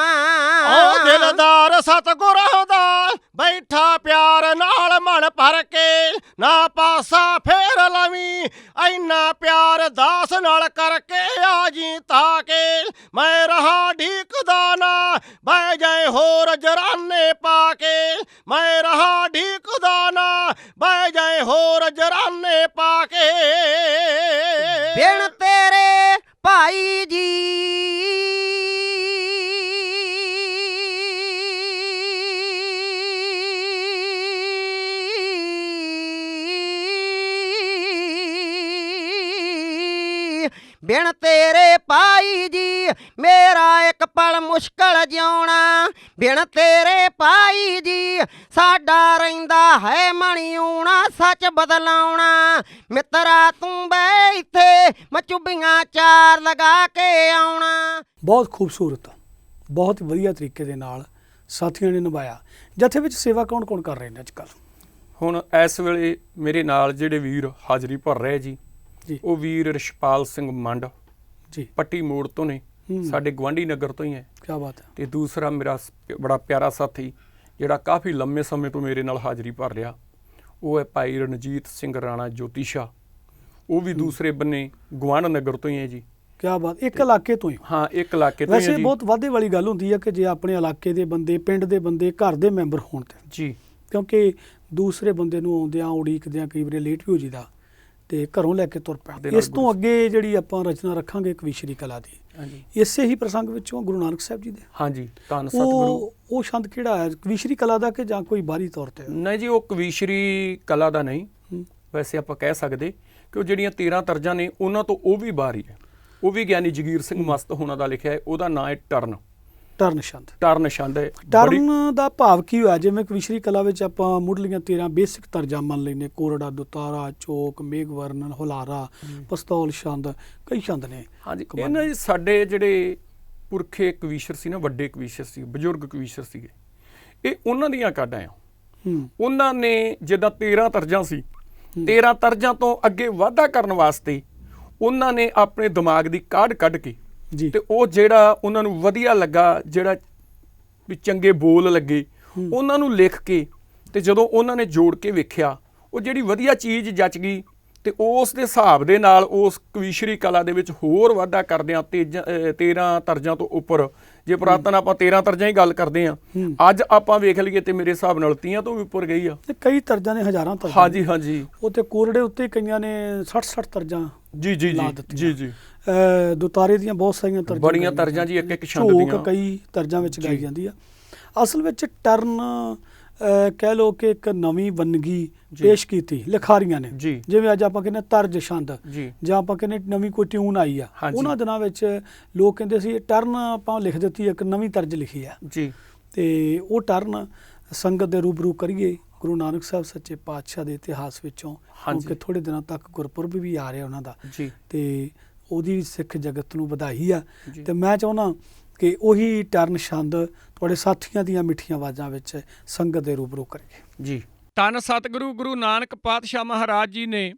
ਓ ਦਿਲਦਾਰ ਸਤਿਗੁਰਾਂ ਦਾ ਬੈਠਾ ਪਿਆਰ ਨਾਲ ਮਨ ਭਰ ਕੇ, ਨਾ ਪਾਸਾ ਫੇਰ ਲਵੀਂ। ਐਨਾ ਪਿਆਰ ਦਾਸ ਨਾਲ ਕਰਕੇ ਆ ਜੀ ਤਾਕੇ। ਮੈਂ ਰਹਾ ਢੀਕਦਾ ਨਾ, ਬਹਿ ਜਾਏ ਹੋਰ ਜਰਾਨੇ ਪਾ ਕੇ ਮੈਂ ਰਹਾ ਢੀਕਦਾ ਨਾ, ਬਹਿ ਜਾਏ ਹੋਰ ਜਰਾਨੇ ਪਾ ਕੇ ਬਿਨ ਤੇਰੇ ਭਾਈ ਭਾਈ ਜੀ ਮੇਰਾ ਇੱਕ ਪਲ ਮੁਸ਼ਕਲ ਜਿਉਣਾ। ਬਿਨ ਤੇਰੇ ਭਾਈ ਜੀ ਸਾਡਾ ਰਹਿੰਦਾ ਹੈ ਮਣੀਉਣਾ ਸੱਚ ਬਦਲਾਉਣਾ। ਮਿੱਤਰਾ ਤੂੰ ਬੈ ਇੱਥੇ ਮਚੁਬੀਆਂ ਚਾਰ ਲਗਾ ਕੇ ਆਉਣਾ। ਬਹੁਤ ਖੂਬਸੂਰਤ ਬਹੁਤ ਵਧੀਆ ਤਰੀਕੇ ਦੇ ਨਾਲ ਸਾਥੀਆਂ ਨੇ ਨਿਭਾਇਆ। ਜਥੇ ਵਿੱਚ ਸੇਵਾ ਕੌਣ ਕੌਣ ਕਰ ਰਹੇ ਨੇ ਅੱਜ ਕੱਲ੍ਹ ਹੁਣ ਇਸ ਵੇਲੇ ਮੇਰੇ ਨਾਲ ਜਿਹੜੇ ਵੀਰ ਹਾਜ਼ਰੀ ਭਰ ਰਹੇ ਜੀ ਜੀ। ਉਹ ਵੀਰ ਰਿਸ਼ਪਾਲ ਸਿੰਘ ਮੰਡ। ਜੀ। ਪੱਟੀ ਮੋੜ ਤੋਂ ਨੇ। ਸਾਡੇ ਗਵਾਂਢੀ ਨਗਰ ਤੋਂ ਹੀ ਹੈ। ਕੀ ਬਾਤ ਹੈ। ਤੇ ਦੂਸਰਾ ਮੇਰਾ ਬੜਾ ਪਿਆਰਾ ਸਾਥੀ ਜਿਹੜਾ ਕਾਫੀ ਲੰਮੇ ਸਮੇਂ ਤੋਂ ਮੇਰੇ ਨਾਲ ਹਾਜ਼ਰੀ ਭਰ ਰਿਹਾ ਉਹ ਹੈ ਭਾਈ ਰਣਜੀਤ ਸਿੰਘ ਰਾਣਾ ਜੋਤੀਸ਼ਾ। ਉਹ ਵੀ ਦੂਸਰੇ ਬੰਨੇ ਗਵਾਂਢ ਨਗਰ ਤੋਂ ਹੀ ਹੈ ਜੀ। ਕੀ ਬਾਤ ਇੱਕ ਇਲਾਕੇ ਤੋਂ ਹੀ। ਹਾਂ ਇੱਕ ਇਲਾਕੇ ਤੋਂ ਹੀ ਵੈਸੇ ਬਹੁਤ ਵਾਧੇ ਵਾਲੀ ਗੱਲ ਹੁੰਦੀ ਹੈ ਕਿ ਜੇ ਆਪਣੇ ਇਲਾਕੇ ਦੇ ਬੰਦੇ ਪਿੰਡ ਦੇ ਬੰਦੇ ਘਰ ਦੇ ਮੈਂਬਰ ਹੋਣ ਤੇ। ਜੀ। ਕਿਉਂਕਿ ਦੂਸਰੇ ਬੰਦੇ ਨੂੰ ਆਉਂਦਿਆਂ ਉਡੀਕਦਿਆਂ ਕਈ ਵਾਰੀ ਲੇਟ ਵੀ ਹੋ ਜੀਦਾ ਤੇ ਘਰੋਂ ਲੈ ਕੇ ਤੁਰ ਪਿਆ। ਇਸ ਤੋਂ ਅੱਗੇ ਜਿਹੜੀ ਆਪਾਂ ਰਚਨਾ ਰੱਖਾਂਗੇ ਕਵੀਸ਼ਰੀ ਕਲਾ ਦੀ ਹਾਂਜੀ। ਇਸੇ ਹੀ ਪ੍ਰਸੰਗ ਵਿੱਚੋਂ ਗੁਰੂ ਨਾਨਕ ਸਾਹਿਬ ਜੀ ਦੇ। ਹਾਂਜੀ ਧੰਨ ਸਤਿਗੁਰੂ। ਉਹ ਛੰਦ ਕਿਹੜਾ ਹੈ? ਕਵੀਸ਼ਰੀ ਕਲਾ ਦਾ ਕਿ ਜਾਂ ਕੋਈ ਬਾਹਰੀ ਤੌਰ ਤੇ? ਨਹੀਂ ਜੀ ਉਹ ਕਵੀਸ਼ਰੀ ਕਲਾ ਦਾ ਨਹੀਂ। ਵੈਸੇ ਆਪਾਂ ਕਹਿ ਸਕਦੇ ਕਿ ਉਹ ਜਿਹੜੀਆਂ 13 ਤਰਜਾਂ ਨੇ ਉਹਨਾਂ ਤੋਂ ਉਹ ਵੀ ਬਾਹਰੀ ਹੈ। ਉਹ ਵੀ ਗਿਆਨੀ ਜਗੀਰ ਸਿੰਘ ਮਸਤ ਹੋਣਾ ਦਾ ਲਿਖਿਆ ਹੈ ਉਹਦਾ ਨਾਂ ਹੈ ਟਰਨ। ਟਰਨ ਛੰਦ। ਟਰਨ ਛੰਦ ਟਰਨ ਦਾ ਭਾਵ ਕੀ ਹੋਇਆ? ਜਿਵੇਂ ਕਵੀਸ਼ਰੀ ਕਲਾ ਵਿੱਚ ਆਪਾਂ ਮੁੱਢਲੀਆਂ 13 ਬੇਸਿਕ ਤਰਜਾ ਮੰਨ ਲੈਨੇ ਕੋਰੜਾ ਦੁਤਾਰਾ ਚੋਕ ਮੇਘ ਵਰਣਨ ਹੁਲਾਰਾ ਪਸਤੌਲ ਛੰਦ ਕਈ ਛੰਦ ਨੇ। ਹਾਂਜੀ। ਇਹਨਾਂ ਜੀ ਸਾਡੇ ਜਿਹੜੇ ਪੁਰਖੇ ਕਵੀਸ਼ਰ ਸੀ ਨਾ ਵੱਡੇ ਕਵੀਸ਼ਰ ਸੀ ਬਜ਼ੁਰਗ ਕਵੀਸ਼ਰ ਸੀਗੇ। ਇਹ ਉਹਨਾਂ ਦੀਆਂ ਕਾਢਾਂ ਆ। ਉਹਨਾਂ ਨੇ ਜਿੱਦਾਂ 13 ਤਰਜਾਂ ਸੀ 13 ਤਰਜਾਂ ਤੋਂ ਅੱਗੇ ਵਾਧਾ ਕਰਨ ਵਾਸਤੇ ਉਹਨਾਂ ਨੇ ਆਪਣੇ ਦਿਮਾਗ ਦੀ ਕਾਢ ਕੱਢ ਕੇ ਤੇ ਉਹ ਜਿਹੜਾ ਉਹਨਾਂ ਨੂੰ ਵਧੀਆ ਲੱਗਾ ਜਿਹੜਾ ਵੀ ਚੰਗੇ ਬੋਲ ਲੱਗੇ ਉਹਨਾਂ ਨੂੰ ਲਿਖ ਕੇ ਤੇ ਜਦੋਂ ਉਹਨਾਂ ਨੇ ਜੋੜ ਕੇ ਵੇਖਿਆ ਉਹ ਜਿਹੜੀ ਵਧੀਆ ਚੀਜ਼ ਜੱਚ ਗਈ ਤੇ ਉਸ ਦੇ ਹਿਸਾਬ ਦੇ ਨਾਲ ਉਸ ਕਵੀਸ਼ਰੀ ਕਲਾ ਦੇ ਵਿੱਚ ਹੋਰ ਵਾਧਾ ਕਰਦੇ ਆ 13 ਤਰਜਾਂ ਤੋਂ ਉੱਪਰ ਜੇ ਪੁਰਾਤਨ ਆਪਾਂ 13 ਤਰਜਾਂ ਹੀ ਗੱਲ ਕਰਦੇ ਆ ਅੱਜ ਆਪਾਂ ਵੇਖ ਲਈਏ ਤੇ ਮੇਰੇ ਹਿਸਾਬ ਨਾਲ 30 ਤੋਂ ਵੀ ਉੱਪਰ ਗਈ ਆ। ਤੇ ਕਈ ਤਰਜਾਂ ਨੇ ਹਜ਼ਾਰਾਂ ਤਰਜਾਂ ਹਾਂਜੀ ਹਾਂਜੀ। ਉਹ ਤੇ ਕੋਰੜੇ ਉੱਤੇ ਕਈਆਂ ਨੇ 60 60 ਤਰਜਾਂ ਜੀ ਜੀ ਜੀ। ਜੀ। ਦੁਤਾਰੇ ਦੀਆਂ ਬਹੁਤ ਸਾਰੀਆਂ ਤਰਜਾਂ ਬੜੀਆਂ ਤਰਜਾਂ ਜੀ, ਇੱਕ- ਇੱਕ ਛੰਦ ਦੀਆਂ। ਕਈ ਤਰਜਾਂ ਵਿੱਚ ਗਾਈ ਜਾਂਦੀ ਆ। ਅਸਲ ਵਿੱਚ ਟਰਨ ਕਹਿ ਲੋ ਕਿ ਇੱਕ ਨਵੀਂ ਵੰਨਗੀ ਪੇਸ਼ ਕੀਤੀ ਲਿਖਾਰੀਆਂ ਨੇ। ਜਿਵੇਂ ਅੱਜ ਆਪਾਂ ਕਹਿੰਦੇ ਤਰਜ ਛੰਦ। ਜੀ। ਆਪਾਂ ਕਹਿੰਦੇ ਨਵੀਂ ਕੋਈ ਟਿਊਨ ਆਈ ਆ। ਉਹਨਾਂ ਦਿਨਾਂ ਵਿੱਚ ਲੋਕ ਕਹਿੰਦੇ ਸੀ ਟਰਨ ਆਪਾਂ ਲਿਖ ਦਿੱਤੀ ਇੱਕ ਨਵੀਂ ਤਰਜ ਲਿਖੀ ਆ। ਜੀ। ਤੇ ਉਹ ਟਰਨ ਸੰਗਤ ਦੇ ਰੂਬਰੂ ਕਰੀਏ ਗੁਰੂ ਨਾਨਕ ਸਾਹਿਬ ਸੱਚੇ ਪਾਤਸ਼ਾਹ ਦੇ ਇਤਿਹਾਸ ਵਿੱਚੋਂ। ਕਿਉਂਕਿ ਥੋੜੇ ਦਿਨਾਂ ਤੱਕ ਗੁਰਪੁਰਬ ਵੀ ਆ ਰਿਹਾ ਉਹਨਾਂ ਦਾ। ਜੀ। ਤੇ ਉਹਦੀ ਵੀ ਸਿੱਖ ਜਗਤ ਨੂੰ ਵਧਾਈ ਆ। ਤੇ ਮੈਂ ਚਾਹੁੰਦਾ ਕਿ ਉਹੀ ਟਰਨ ਛੰਦ ਤੁਹਾਡੇ ਸਾਥੀਆਂ ਦੀਆਂ ਮਿੱਠੀਆਂ ਆਵਾਜ਼ਾਂ ਵਿੱਚ ਸੰਗਤ ਦੇ ਰੂਬਰੂ ਕਰੀਏ ਜੀ। ਧੰਨ ਸਤਿਗੁਰੂ ਗੁਰੂ ਨਾਨਕ ਪਾਤਸ਼ਾਹ ਮਹਾਰਾਜ ਜੀ ਨੇ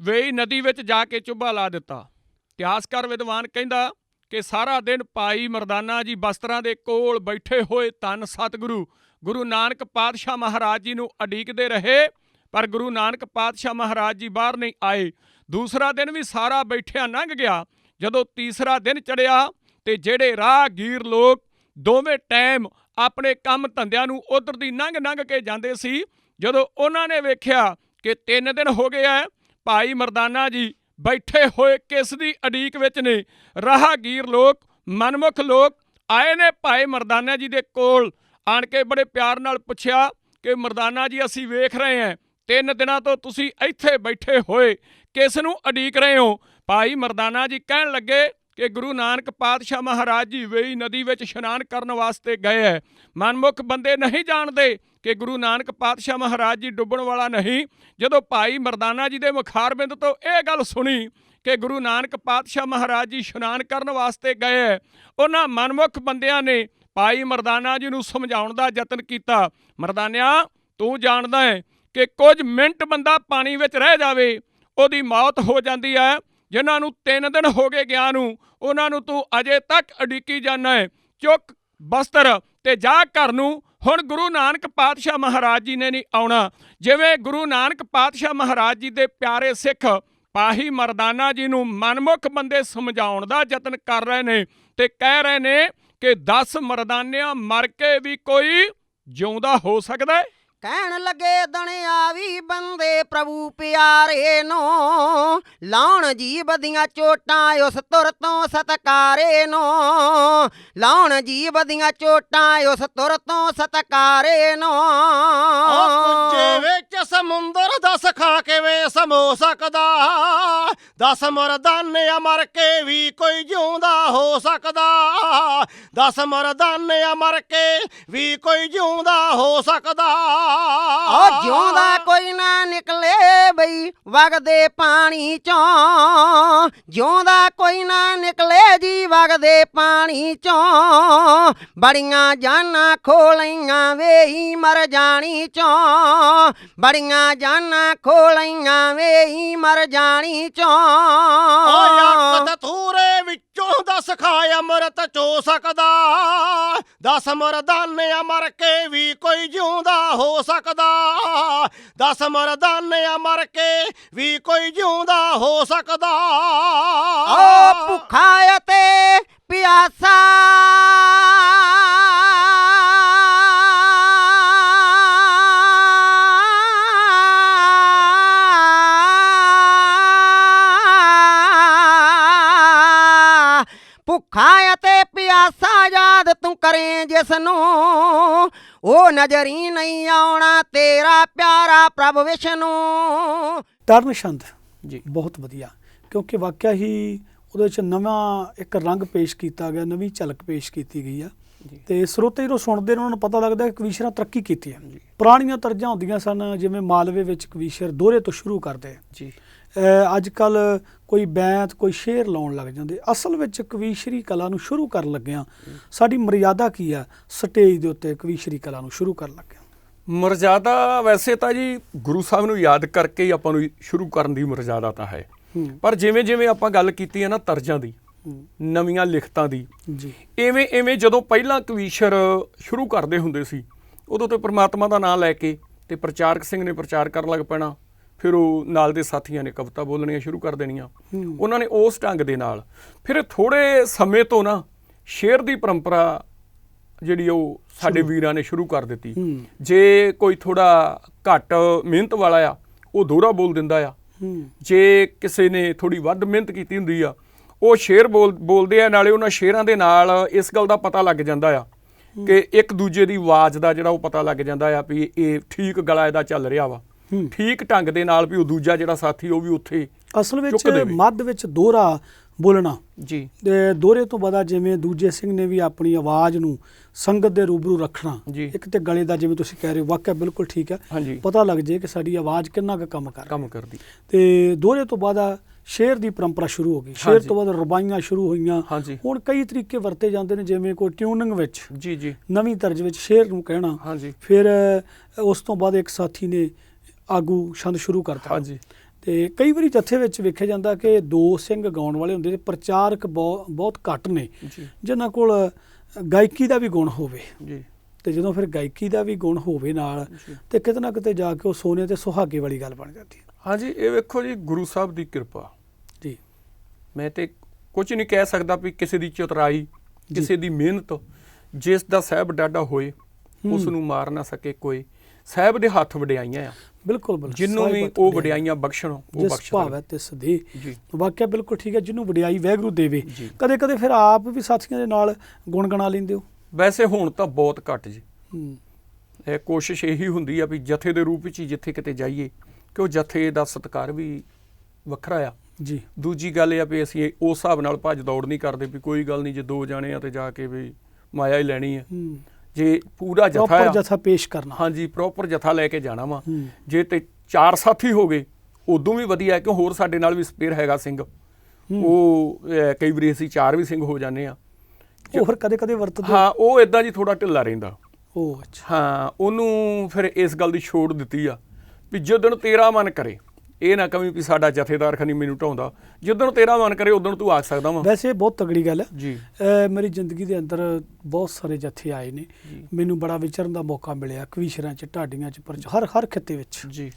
ਵੇਈ ਨਦੀ ਵਿੱਚ ਜਾ ਕੇ ਚੁੱਭਾ ਲਾ ਦਿੱਤਾ। ਇਤਿਹਾਸਕਾਰ ਵਿਦਵਾਨ ਕਹਿੰਦਾ ਕਿ ਸਾਰਾ ਦਿਨ ਭਾਈ ਮਰਦਾਨਾ ਜੀ ਬਸਤਰਾਂ ਦੇ ਕੋਲ ਬੈਠੇ ਹੋਏ ਧੰਨ ਸਤਿਗੁਰੂ ਗੁਰੂ ਨਾਨਕ ਪਾਤਸ਼ਾਹ ਮਹਾਰਾਜ ਜੀ ਨੂੰ ਅਡੀਕਦੇ ਰਹੇ ਪਰ ਗੁਰੂ ਨਾਨਕ ਪਾਤਸ਼ਾਹ ਮਹਾਰਾਜ ਜੀ ਬਾਹਰ ਨਹੀਂ ਆਏ। ਦੂਸਰਾ ਦਿਨ ਵੀ ਸਾਰਾ ਬੈਠਿਆ ਲੰਘ ਗਿਆ। ਜਦੋਂ ਤੀਸਰਾ ਦਿਨ ਚੜਿਆ ਤੇ ਜਿਹੜੇ ਰਾਹਗੀਰ ਲੋਕ ਦੋਵੇਂ ਟਾਈਮ ਆਪਣੇ ਕੰਮ ਧੰਦਿਆਂ ਨੂੰ ਉਧਰ ਦੀ ਲੰਘ ਲੰਘ ਕੇ ਜਾਂਦੇ ਸੀ, ਜਦੋਂ ਉਹਨਾਂ ਨੇ ਵੇਖਿਆ ਕਿ ਤਿੰਨ ਦਿਨ ਹੋ ਗਏ ਐ, ਭਾਈ ਮਰਦਾਨਾ ਜੀ ਬੈਠੇ ਹੋਏ ਕਿਸ ਦੀ ਅਡੀਕ ਵਿੱਚ ਨੇ? ਰਾਹਗੀਰ ਲੋਕ, ਮਨਮੁਖ ਲੋਕ ਆਏ ਨੇ ਭਾਈ ਮਰਦਾਨਾ ਜੀ ਦੇ ਕੋਲ। ਆਣ ਕੇ ਬੜੇ ਪਿਆਰ ਨਾਲ ਪੁੱਛਿਆ ਕਿ ਮਰਦਾਨਾ ਜੀ, ਅਸੀਂ ਵੇਖ ਰਹੇ ਹਾਂ ਤਿੰਨ ਦਿਨਾਂ ਤੋਂ ਤੁਸੀਂ ਇੱਥੇ ਬੈਠੇ ਹੋਏ ਕਿਸ ਨੂੰ ਅਡੀਕ ਰਹੇ ਹੋ? ਭਾਈ ਮਰਦਾਨਾ ਜੀ ਕਹਿਣ ਲੱਗੇ ਕਿ ਗੁਰੂ ਨਾਨਕ ਪਾਤਸ਼ਾਹ ਮਹਾਰਾਜ ਜੀ ਵੇਈ ਨਦੀ ਵਿੱਚ ਇਸ਼ਨਾਨ ਕਰਨ ਵਾਸਤੇ ਗਏ ਹੈ ਮਨਮੁਖ ਬੰਦੇ ਨਹੀਂ ਜਾਣਦੇ ਕਿ ਗੁਰੂ ਨਾਨਕ ਪਾਤਸ਼ਾਹ ਮਹਾਰਾਜ ਜੀ ਡੁੱਬਣ ਵਾਲਾ ਨਹੀਂ। ਜਦੋਂ ਭਾਈ ਮਰਦਾਨਾ ਜੀ ਦੇ ਮੁਖਾਰਬਿੰਦ ਤੋਂ ਇਹ ਗੱਲ ਸੁਣੀ ਕਿ ਗੁਰੂ ਨਾਨਕ ਪਾਤਸ਼ਾਹ ਮਹਾਰਾਜ ਜੀ ਇਸ਼ਨਾਨ ਕਰਨ ਵਾਸਤੇ ਗਏ ਹੈ ਉਹਨਾਂ ਮਨਮੁਖ ਬੰਦਿਆਂ ਨੇ ਭਾਈ ਮਰਦਾਨਾ ਜੀ ਨੂੰ ਸਮਝਾਉਣ ਦਾ ਯਤਨ ਕੀਤਾ। ਮਰਦਾਨਿਆ, ਤੂੰ ਜਾਣਦਾ ਹੈ ਕਿ ਕੁਝ ਮਿੰਟ ਬੰਦਾ ਪਾਣੀ ਵਿੱਚ ਰਹਿ ਜਾਵੇ ਉਹਦੀ ਮੌਤ ਹੋ ਜਾਂਦੀ ਹੈ। ਜਿਨ੍ਹਾਂ ਨੂੰ 3 ਦਿਨ ਹੋ ਗਏ ਗਿਆ ਨੂੰ, ਉਹਨਾਂ ਨੂੰ ਤੂੰ ਅਜੇ ਤੱਕ ਅਡੀਕੀ ਜਾਂਦਾ ਹੈ ਚੁੱਕ ਬਸਤਰ ਤੇ ਜਾ ਘਰ ਨੂੰ। ਹੁਣ ਗੁਰੂ ਨਾਨਕ ਪਾਤਸ਼ਾਹ ਮਹਾਰਾਜ ਜੀ ਨੇ ਨਹੀਂ ਆਉਣਾ। ਜਿਵੇਂ ਗੁਰੂ ਨਾਨਕ ਪਾਤਸ਼ਾਹ ਮਹਾਰਾਜ ਜੀ ਦੇ ਪਿਆਰੇ ਸਿੱਖ ਪਾਹੀ ਮਰਦਾਨਾ ਜੀ ਨੂੰ ਮਨਮੁਖ ਬੰਦੇ ਸਮਝਾਉਣ ਦਾ ਯਤਨ ਕਰ ਰਹੇ ਨੇ ਤੇ ਕਹਿ ਰਹੇ ਨੇ ਕਿ 10 ਮਰਦਾਨਿਆਂ ਮਰ ਕੇ ਵੀ ਕੋਈ ਜਿਉਂਦਾ ਹੋ ਸਕਦਾ ਹੈ ਕਹਿਣ ਲੱਗੇ, ਦਣਿਆ ਵੀ ਬੰਦੇ ਪ੍ਰਭੂ ਪਿਆਰੇ ਨੂੰ। ਲਾਉਣ ਜੀਬ ਦੀਆਂ ਚੋਟਾਂ ਉਸ ਤੁਰ ਤੋਂ ਸਤਕਾਰੇ ਨੂੰ। ਲਾਉਣ ਜੀਬ ਦੀਆਂ ਚੋਟਾਂ ਉਸ ਤੁਰ ਤੋਂ ਸਤਕਾਰੇ ਨੂੰ। ਆ ਵਿੱਚ ਸਮੁੰਦਰ ਦਸ ਖਾ ਕਿਵੇਂ ਸਮੋ ਸਕਦਾ? ਦਸ ਮਰਦਾਨੇ ਮਰ ਕੇ ਵੀ ਕੋਈ ਜਿਉਂਦਾ ਹੋ ਸਕਦਾ। ਦਸ ਮਰਦਾਨੇ ਮਰ ਕੇ ਵੀ ਕੋਈ ਜਿਉਂਦਾ ਹੋ ਸਕਦਾ। ਆ ਜਿਉਂਦਾ ਕੋਈ ਨਾ ਨਿਕਲੇ ਬਈ ਵਗਦੇ ਪਾਣੀ ਚੋਂ। ਜਿਉਂਦਾ ਕੋਈ ਨਾ ਨਿਕਲੇ ਜੀ ਵਗਦੇ ਪਾਣੀ ਚੋਂ। ਬੜੀਆਂ ਜਾਨਾਂ ਖੋਲਈਆਂ ਵੇਹੀ ਮਰ ਜਾਣੀ ਚੋਂ। ਬੜੀਆਂ ਜਾਨਾਂ ਖੋਲਈਆਂ ਵੇਹੀ ਮਰ ਜਾਣੀ ਚੋਂ। ਓ ਅੱਖ ਥੂਰੇ ਵਿੱਚੋਂ ਦਸ ਖਾਏ ਅੰਮ੍ਰਿਤ ਚੋ ਸਕਦਾ, ਦਸ ਮਰਦਾਨੇ ਮਰ ਕੇ ਵੀ ਕੋਈ ਜਿਉਂਦਾ ਹੋ ਸਕਦਾ, ਦਸ ਮਰਦਾਨੇ ਮਰ ਕੇ ਵੀ ਕੋਈ ਜਿਉਂਦਾ ਹੋ ਸਕਦਾ। ਓ ਭੁੱਖਾ ਅਤੇ ਪਿਆਸਾ। ਨੂੰ ਉਹ ਨਜ਼ਰੀ ਨਹੀਂ ਆਉਣਾ ਤੇਰਾ ਪਿਆਰਾ ਪ੍ਰਭ ਵਿਸ਼ਨੂੰ। ਟਰਨ ਛੰਦ ਜੀ। ਬਹੁਤ ਵਧੀਆ। ਕਿਉਂਕਿ ਵਾਕਿਆ ਹੀ ਉਹਦੇ ਵਿੱਚ ਨਵਾਂ ਇੱਕ ਰੰਗ ਪੇਸ਼ ਕੀਤਾ ਗਿਆ ਨਵੀਂ ਝਲਕ ਪੇਸ਼ ਕੀਤੀ ਗਈ ਆ। ਤੇ ਸਰੋਤੇ ਜਦੋਂ ਸੁਣਦੇ ਨੇ ਉਹਨਾਂ ਨੂੰ ਪਤਾ ਲੱਗਦਾ ਕਿ ਕਵੀਸ਼ਰਾਂ ਤਰੱਕੀ ਕੀਤੀ ਹੈ। ਪੁਰਾਣੀਆਂ ਤਰਜਾਂ ਹੁੰਦੀਆਂ ਸਨ ਜਿਵੇਂ ਮਾਲਵੇ ਵਿੱਚ ਕਵੀਸ਼ਰ ਦੋਹਰੇ ਤੋਂ ਸ਼ੁਰੂ ਕਰਦੇ ਜੀ। ਅੱਜ ਕੱਲ ਕੋਈ ਬੈਂਤ ਕੋਈ ਸ਼ੇਰ ਲਾਉਣ ਲੱਗ ਜਾਂਦੇ। ਅਸਲ ਵਿੱਚ ਕਵੀਸ਼ਰੀ ਕਲਾ ਨੂੰ ਸ਼ੁਰੂ ਕਰਨ ਲੱਗਿਆਂ ਸਾਡੀ ਮਰਿਆਦਾ ਕੀ ਆ ਸਟੇਜ ਦੇ ਉੱਤੇ ਕਵੀਸ਼ਰੀ ਕਲਾ ਨੂੰ ਸ਼ੁਰੂ ਕਰਨ ਲੱਗਿਆਂ ਮਰਜ਼ਾਦਾ ਵੈਸੇ ਤਾਂ ਜੀ ਗੁਰੂ ਸਾਹਿਬ ਨੂੰ ਯਾਦ ਕਰਕੇ ਹੀ ਆਪਾਂ ਨੂੰ ਸ਼ੁਰੂ ਕਰਨ ਦੀ ਮਰਜ਼ਾਦਾ ਤਾਂ ਹੈ। ਪਰ ਜਿਵੇਂ ਜਿਵੇਂ ਆਪਾਂ ਗੱਲ ਕੀਤੀ ਹੈ ਨਾ ਤਰਜਾਂ ਦੀ ਨਵੀਆਂ ਲਿਖਤਾਂ ਦੀ ਜੀ। ਐਵੇਂ ਐਵੇਂ ਜਦੋਂ ਪਹਿਲਾਂ ਕਵੀਸ਼ਰ ਸ਼ੁਰੂ ਕਰਦੇ ਹੁੰਦੇ ਸੀ ਉਦੋਂ ਤੇ ਪ੍ਰਮਾਤਮਾ ਦਾ ਨਾਮ ਲੈ ਕੇ ਤੇ ਪ੍ਰਚਾਰਕ ਸਿੰਘ ਨੇ ਪ੍ਰਚਾਰ ਕਰਨ ਲੱਗ ਪੈਣਾ। ਫਿਰ ਉਹ ਨਾਲ ਦੇ ਸਾਥੀਆਂ ਨੇ ਕਵਿਤਾ ਬੋਲਣੀਆਂ ਸ਼ੁਰੂ ਕਰ ਦੇਣੀਆਂ। ਉਹਨਾਂ ਨੇ ਉਸ ਢੰਗ ਦੇ ਨਾਲ। ਫਿਰ ਥੋੜੇ ਸਮੇਂ ਤੋਂ ਨਾ ਸ਼ੇਰ ਦੀ ਪਰੰਪਰਾ ਜਿਹੜੀ ਉਹ ਸਾਡੇ ਵੀਰਾਂ ਨੇ ਸ਼ੁਰੂ ਕਰ ਦਿੱਤੀ। ਜੇ ਕੋਈ ਥੋੜਾ ਘੱਟ ਮਿਹਨਤ ਵਾਲਾ ਆ ਉਹ ਦੋਹਰਾ ਬੋਲ ਦਿੰਦਾ ਆ। ਜੇ ਕਿਸੇ ਨੇ ਥੋੜੀ ਵੱਧ ਮਿਹਨਤ ਕੀਤੀ ਹੁੰਦੀ ਆ ਉਹ ਸ਼ੇਰ ਬੋਲ ਬੋਲਦੇ ਆ ਨਾਲੇ ਉਹਨਾਂ ਸ਼ੇਰਾਂ ਦੇ ਨਾਲ ਇਸ ਗੱਲ ਦਾ ਪਤਾ ਲੱਗ ਜਾਂਦਾ ਆ ਕਿ ਇੱਕ ਦੂਜੇ ਦੀ ਆਵਾਜ਼ ਦਾ ਜਿਹੜਾ ਉਹ ਪਤਾ ਲੱਗ ਜਾਂਦਾ ਆ ਵੀ ਇਹ ਠੀਕ ਗਲਾ ਇਹਦਾ ਚੱਲ ਰਿਹਾ ਵਾ। ਠੀਕ ਢੰਗ ਦੇ ਨਾਲ ਵੀ ਉਹ ਦੂਜਾ ਜਿਹੜਾ ਸਾਥੀ ਉਹ ਵੀ ਉੱਥੇ ਅਸਲ ਵਿੱਚ। ਮੱਧ ਵਿੱਚ ਦੋਹਰਾ ਬੋਲਣਾ। ਜੀ। ਤੇ ਦੋਹਰੇ ਤੋਂ ਬਾਅਦ ਜਿਵੇਂ ਦੂਜੇ ਸਿੰਘ ਨੇ ਵੀ ਆਪਣੀ ਆਵਾਜ਼ ਨੂੰ ਸੰਗਤ ਦੇ ਰੂਬਰੂ ਰੱਖਣਾ। ਇੱਕ ਤੇ ਗਲੇ ਦਾ ਜਿਵੇਂ ਤੁਸੀਂ ਕਹਿ ਰਹੇ ਹੋ ਵਾਕਿਆ ਬਿਲਕੁਲ ਠੀਕ ਹੈ। ਪਤਾ ਲੱਗ ਜੇ ਕਿ ਸਾਡੀ ਆਵਾਜ਼ ਕਿੰਨਾ ਕੁ ਕੰਮ ਕਰ ਕੰਮ ਕਰਦੀ। ਤੇ ਦੋਹਰੇ ਤੋਂ ਬਾਅਦ ਸ਼ੇਰ ਦੀ ਪਰੰਪਰਾ ਸ਼ੁਰੂ ਹੋ ਗਈ। ਸ਼ੇਰ। ਤੋਂ ਬਾਅਦ ਰਬਾਈਆਂ ਸ਼ੁਰੂ ਹੋਈਆਂ। ਹੁਣ ਕਈ ਤਰੀਕੇ ਵਰਤੇ ਜਾਂਦੇ ਨੇ ਜਿਵੇਂ ਕੋਈ ਟਿਊਨਿੰਗ ਵਿੱਚ ਜੀ ਜੀ। ਨਵੀਂ ਤਰਜ ਵਿੱਚ ਸ਼ੇਰ ਨੂੰ ਕਹਿਣਾ। ਹਾਂਜੀ। ਫਿਰ ਉਸ ਤੋਂ ਬਾਅਦ ਇੱਕ ਸਾਥੀ ਨੇ ਆਗੂ ਛੰਦ ਸ਼ੁਰੂ ਕਰਤਾ। ਹਾਂਜੀ। ਤੇ ਕਈ ਵਾਰੀ ਜੱਥੇ ਵਿੱਚ ਵੇਖਿਆ ਜਾਂਦਾ ਕਿ ਦੋ ਸਿੰਘ ਗਾਉਣ ਵਾਲੇ ਹੁੰਦੇ ਤੇ ਪ੍ਰਚਾਰਕ ਬਹੁ- ਬਹੁਤ ਘੱਟ ਨੇ। ਜਿਨ੍ਹਾਂ ਕੋਲ ਗਾਇਕੀ ਦਾ ਵੀ ਗੁਣ ਹੋਵੇ। ਜੀ। ਤੇ ਜਦੋਂ ਫਿਰ ਗਾਇਕੀ ਦਾ ਵੀ ਗੁਣ ਹੋਵੇ ਨਾਲ। ਤੇ ਕਿਤੇ ਨਾ ਕਿਤੇ ਜਾ ਕੇ ਉਹ ਸੋਨੇ ਤੇ ਸੁਹਾਗੇ ਵਾਲੀ ਗੱਲ ਬਣ ਜਾਂਦੀ ਹੈ। ਹਾਂਜੀ ਇਹ ਵੇਖੋ ਜੀ ਗੁਰੂ ਸਾਹਿਬ ਦੀ ਕਿਰਪਾ। ਜੀ। ਮੈਂ ਤੇ ਕੁਝ ਨਹੀਂ ਕਹਿ ਸਕਦਾ ਵੀ ਕਿਸੇ ਦੀ ਚਤੁਰਾਈ ਕਿਸੇ ਦੀ ਮਿਹਨਤ ਜਿਸ ਦਾ ਸਹਿਬ ਡਾਡਾ ਹੋਏ ਉਸ। ਨੂੰ ਮਾਰ ਨਾ ਸਕੇ ਕੋਈ। ਸਹਿਬ ਦੇ ਹੱਥ ਵਡਿਆਈਆਂ ਆ। ਬਿਲਕੁਲ ਬਿਲਕੁਲ। ਜਿੰਨੂੰ ਵੀ ਉਹ ਵਡਿਆਈ। ਵਡਿਆਈਆਂ ਬਖਸ਼ਣ ਉਹ ਜਿਸ ਬਖਸ਼ ਭਾਵ ਤਿਸ ਦੇ। ਵਾਕਿਆ ਬਿਲਕੁਲ ਠੀਕ ਹੈ ਜਿਹਨੂੰ ਵਡਿਆਈ ਵੈਗਰੂ ਦੇਵੇ। ਕਦੇ ਕਦੇ ਫਿਰ ਆਪ ਵੀ ਸਾਥੀਆਂ ਦੇ ਨਾਲ ਗੁਣ ਗਣਾ ਲੈਂਦੇ ਹੋ? ਵੈਸੇ ਹੁਣ ਤਾਂ ਬਹੁਤ ਘੱਟ ਜੀ। ਹੂੰ। ਇਹ ਕੋਸ਼ਿਸ਼ ਇਹੀ ਹੁੰਦੀ ਆ ਵੀ ਜਥੇ ਦੇ ਰੂਪ ਵਿੱਚ ਜਿੱਥੇ ਕਿਤੇ ਜਾਈਏ ਕਿ ਉਹ ਜਥੇ ਦਾ ਸਤਿਕਾਰ ਵੀ ਵੱਖਰਾ ਆ। ਜੀ। ਦੂਜੀ ਗੱਲ ਇਹ ਆ ਵੀ ਅਸੀਂ ਉਸ ਹਿਸਾਬ ਨਾਲ ਭੱਜ ਦੌੜ ਨਹੀਂ ਕਰਦੇ ਵੀ ਕੋਈ ਗੱਲ ਨਹੀਂ ਜੇ ਦੋ ਜਾਣੇ ਆ ਤੇ ਜਾ ਕੇ ਵੀ ਮਾਇਆ ਹੀ ਲੈਣੀ ਆ। ਹੂੰ। ਜੇ ਪੂਰਾ ਜਥਾ ਪ੍ਰੋਪਰ ਜਥਾ ਪੇਸ਼ ਕਰਨਾ। ਹਾਂਜੀ ਪ੍ਰੋਪਰ ਜਥਾ ਲੈ ਕੇ ਜਾਣਾ ਵਾ। ਜੇ ਤੇ ਚਾਰ ਸਾਥੀ ਹੋ ਗਏ ਉਦੋਂ ਵੀ ਵਧੀਆ ਕਿਉਂ ਹੋਰ ਸਾਡੇ ਨਾਲ ਵੀ ਸਪੇਅਰ ਹੈਗਾ ਸਿੰਘ। ਉਹ ਕਈ ਵਾਰੀ ਅਸੀਂ ਚਾਰ ਵੀ ਸਿੰਘ ਹੋ ਜਾਂਦੇ ਆ ਉਹ ਫਿਰ ਕਦੇ ਕਦੇ ਵਰਤਦੇ ਹਾਂ ਉਹ ਇਦਾਂ ਜੀ ਥੋੜਾ ਢਿੱਲਾ ਰਹਿੰਦਾ। ਉਹ ਅੱਛਾ। ਹਾਂ ਉਹਨੂੰ ਫਿਰ ਇਸ ਗੱਲ ਦੀ ਛੋੜ ਦਿੱਤੀ ਆ ਵੀ ਜਦੋਂ ਤੇਰਾ ਮਨ ਕਰੇ। ਇਹ ਨਾ ਕਵੀ ਵੀ ਸਾਡਾ ਜਥੇਦਾਰ ਖਨੀ ਮੈਨੂੰ ਢਾਉਂਦਾ। ਜਦੋਂ ਤੇਰਾ ਮਨ ਕਰੇ ਉਦੋਂ ਤੂੰ ਆਖ ਸਕਦਾ ਵਾ। ਵੈਸੇ ਬਹੁਤ ਤਗੜੀ ਗੱਲ ਹੈ। ਜੀ। ਮੇਰੀ ਜ਼ਿੰਦਗੀ ਦੇ ਅੰਦਰ ਬਹੁਤ ਸਾਰੇ ਜਥੇ ਆਏ ਨੇ। ਮੈਨੂੰ ਬੜਾ ਵਿਚਰਨ ਦਾ ਮੌਕਾ ਮਿਲਿਆ ਕਵੀਸ਼ਰਾਂ ਚ ਢਾਡੀਆਂ ਚ ਪਰ ਹਰ ਹਰ ਖਿੱਤੇ ਵਿੱਚ। ਜੀ।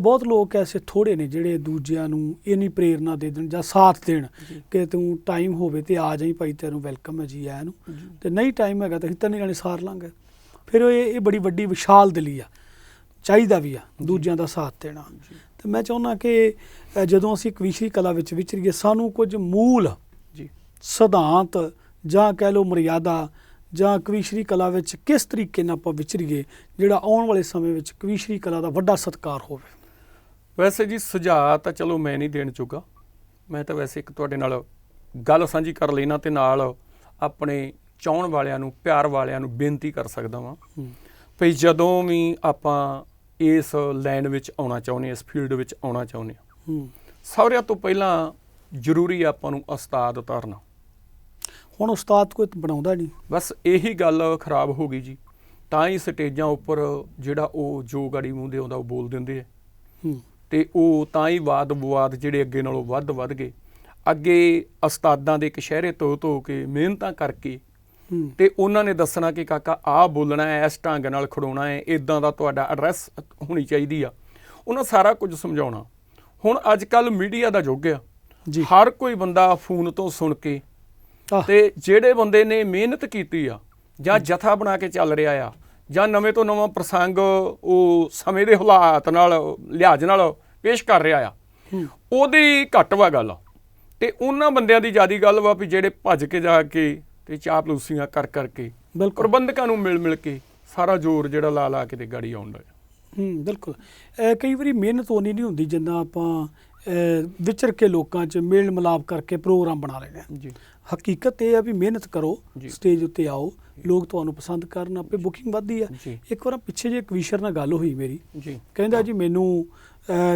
ਬਹੁਤ ਲੋਕ ਐਸੇ ਥੋੜੇ ਨੇ ਜਿਹੜੇ ਦੂਜਿਆਂ ਨੂੰ ਇੰਨੀ ਪ੍ਰੇਰਨਾ ਦੇ ਦੇਣ ਜਾਂ ਸਾਥ ਦੇਣ ਕਿ ਤੂੰ ਟਾਈਮ ਹੋਵੇ ਤੇ ਆ ਜਾਈ ਭਾਈ ਤੈਨੂੰ ਵੈਲਕਮ ਹੈ ਜੀ ਆਇਆਂ ਨੂੰ। ਤੇ ਨਹੀਂ ਟਾਈਮ ਹੈਗਾ ਤਾਂ ਅਸੀਂ ਤਿੰਨ ਜਾਣੇ ਸਾਰ ਲਾਂਗੇ। ਫਿਰ ਇਹ ਇਹ ਬੜੀ ਵੱਡੀ ਵਿਸ਼ਾਲ ਦਿਲੀ ਆ। ਚਾਹੀਦਾ ਵੀ ਆ ਦੂਜਿਆਂ ਦਾ ਸਾਥ ਦੇਣਾ। ਤੇ ਮੈਂ ਚਾਹੁੰਦਾ ਕਿ ਜਦੋਂ ਅਸੀਂ ਕਵੀਸ਼ਰੀ ਕਲਾ ਵਿੱਚ ਵਿਚਰੀਏ ਸਾਨੂੰ ਕੁਝ ਮੂਲ ਜੀ। ਸਿਧਾਂਤ ਜਾਂ ਕਹਿ ਲਓ ਮਰਿਆਦਾ ਜਾਂ ਕਵੀਸ਼ਰੀ ਕਲਾ ਵਿੱਚ ਕਿਸ ਤਰੀਕੇ ਨਾਲ ਆਪਾਂ ਵਿਚਰੀਏ ਜਿਹੜਾ ਆਉਣ ਵਾਲੇ ਸਮੇਂ ਵਿੱਚ ਕਵੀਸ਼ਰੀ ਕਲਾ ਦਾ ਵੱਡਾ ਸਤਿਕਾਰ ਹੋਵੇ? ਵੈਸੇ ਜੀ ਸੁਝਾਅ ਤਾਂ ਚਲੋ ਮੈਂ ਨਹੀਂ ਦੇਣ ਚੁੱਕਾ। ਮੈਂ ਤਾਂ ਵੈਸੇ ਇੱਕ ਤੁਹਾਡੇ ਨਾਲ ਗੱਲ ਸਾਂਝੀ ਕਰ ਲੈਣਾ ਤੇ ਨਾਲ ਆਪਣੇ ਚਾਹਣ ਵਾਲਿਆਂ ਨੂੰ ਪਿਆਰ ਵਾਲਿਆਂ ਨੂੰ ਬੇਨਤੀ ਕਰ ਸਕਦਾ ਵਾਂ। ਭਈ ਜਦੋਂ ਵੀ ਆਪਾਂ ਇਸ ਲਾਈਨ ਵਿੱਚ ਆਉਣਾ ਚਾਹੁੰਦੇ ਇਸ ਫੀਲਡ ਵਿੱਚ ਆਉਣਾ ਚਾਹੁੰਦੇ ਹਾਂ। ਸਾਰਿਆਂ ਤੋਂ ਪਹਿਲਾਂ ਜ਼ਰੂਰੀ ਆ ਆਪਾਂ ਨੂੰ ਉਸਤਾਦ ਉਤਾਰਨਾ। ਹੁਣ ਉਸਤਾਦ ਕੋਈ ਬਣਾਉਂਦਾ ਨਹੀਂ। ਬਸ ਇਹੀ ਗੱਲ ਖਰਾਬ ਹੋ ਗਈ ਜੀ। ਤਾਂ ਹੀ ਸਟੇਜਾਂ ਉੱਪਰ ਜਿਹੜਾ ਉਹ ਜੋ ਗਾੜੀ ਮੂੰਹ ਦੇ ਆਉਂਦਾ ਉਹ ਬੋਲ ਦਿੰਦੇ ਆ। ਹੂੰ। ਤੇ ਉਹ ਤਾਂ ਹੀ ਵਾਦ ਵਿਵਾਦ ਜਿਹੜੇ ਅੱਗੇ ਨਾਲੋਂ ਵੱਧ ਵੱਧ ਗਏ। ਅੱਗੇ ਉਸਤਾਦਾਂ ਦੇ ਕਸ਼ਹਿਰੇ ਧੋ ਧੋ ਕੇ ਮਿਹਨਤਾਂ ਕਰਕੇ ਤੇ ਉਹਨਾਂ ਨੇ ਦੱਸਣਾ ਕਿ ਕਾਕਾ ਆਹ ਬੋਲਣਾ ਹੈ ਇਸ ਢੰਗ ਨਾਲ ਖੜਾਉਣਾ ਹੈ ਇਦਾਂ ਦਾ ਤੁਹਾਡਾ ਐਡਰੈਸ ਹੋਣੀ ਚਾਹੀਦੀ ਆ। ਉਹਨਾਂ ਸਾਰਾ ਕੁਝ ਸਮਝਾਉਣਾ। ਹੁਣ ਅੱਜ ਕੱਲ ਮੀਡੀਆ ਦਾ ਯੁੱਗ ਆ। ਜੀ। ਹਰ ਕੋਈ ਬੰਦਾ ਫੋਨ ਤੋਂ ਸੁਣ ਕੇ ਤੇ ਜਿਹੜੇ ਬੰਦੇ ਨੇ ਮਿਹਨਤ ਕੀਤੀ ਆ ਜਾਂ ਜਥਾ ਬਣਾ ਕੇ ਚੱਲ ਰਿਹਾ ਆ ਜਾਂ ਨਵੇਂ ਤੋਂ ਨਵਾਂ ਪ੍ਰਸੰਗ ਉਹ ਸਮੇਂ ਦੇ ਹਾਲਾਤ ਨਾਲ ਲਿਹਾਜ਼ ਨਾਲ ਪੇਸ਼ ਕਰ ਰਿਹਾ ਆ ਉਹਦੀ ਘੱਟ ਵਾ ਗੱਲ। ਤੇ ਉਹਨਾਂ ਬੰਦਿਆਂ ਦੀ ਜਿਆਦੀ ਗੱਲ ਵਾ ਵੀ ਜਿਹੜੇ ਭੱਜ ਕੇ ਜਾ ਕੇ ਤੇ ਚਾਪਲੂਸੀਆਂ ਕਰ ਕਰਕੇ ਬਿਲਕੁਲ। ਪ੍ਰਬੰਧਕਾਂ ਨੂੰ ਮਿਲ ਮਿਲ ਕੇ ਸਾਰਾ ਜ਼ੋਰ ਜਿਹੜਾ ਲਾ ਲਾ ਕੇ ਤੇ ਗਾੜੀ ਆਉਂਦਾ ਹੈ ਹੂੰ ਬਿਲਕੁਲ। ਕਈ ਵਾਰੀ ਮਿਹਨਤ ਉਨੀ ਨਹੀਂ ਹੁੰਦੀ ਜਿੰਨਾ ਆਪਾਂ ਵਿਚਰ ਕੇ ਲੋਕਾਂ 'ਚ ਮੇਲ ਮਿਲਾਪ ਕਰਕੇ ਪ੍ਰੋਗਰਾਮ ਬਣਾ ਹਾਂ। ਜੀ। ਹਕੀਕਤ ਇਹ ਆ ਵੀ ਮਿਹਨਤ ਕਰੋ। ਸਟੇਜ ਉੱਤੇ ਆਓ ਲੋਕ ਤੁਹਾਨੂੰ ਪਸੰਦ ਕਰਨ ਆਪੇ ਬੁਕਿੰਗ ਵੱਧਦੀ ਆ। ਇੱਕ ਵਾਰ ਪਿੱਛੇ ਜੇ ਕਵੀਸ਼ਰ ਨਾਲ ਗੱਲ ਹੋਈ ਮੇਰੀ। ਜੀ। ਕਹਿੰਦਾ ਜੀ ਮੈਨੂੰ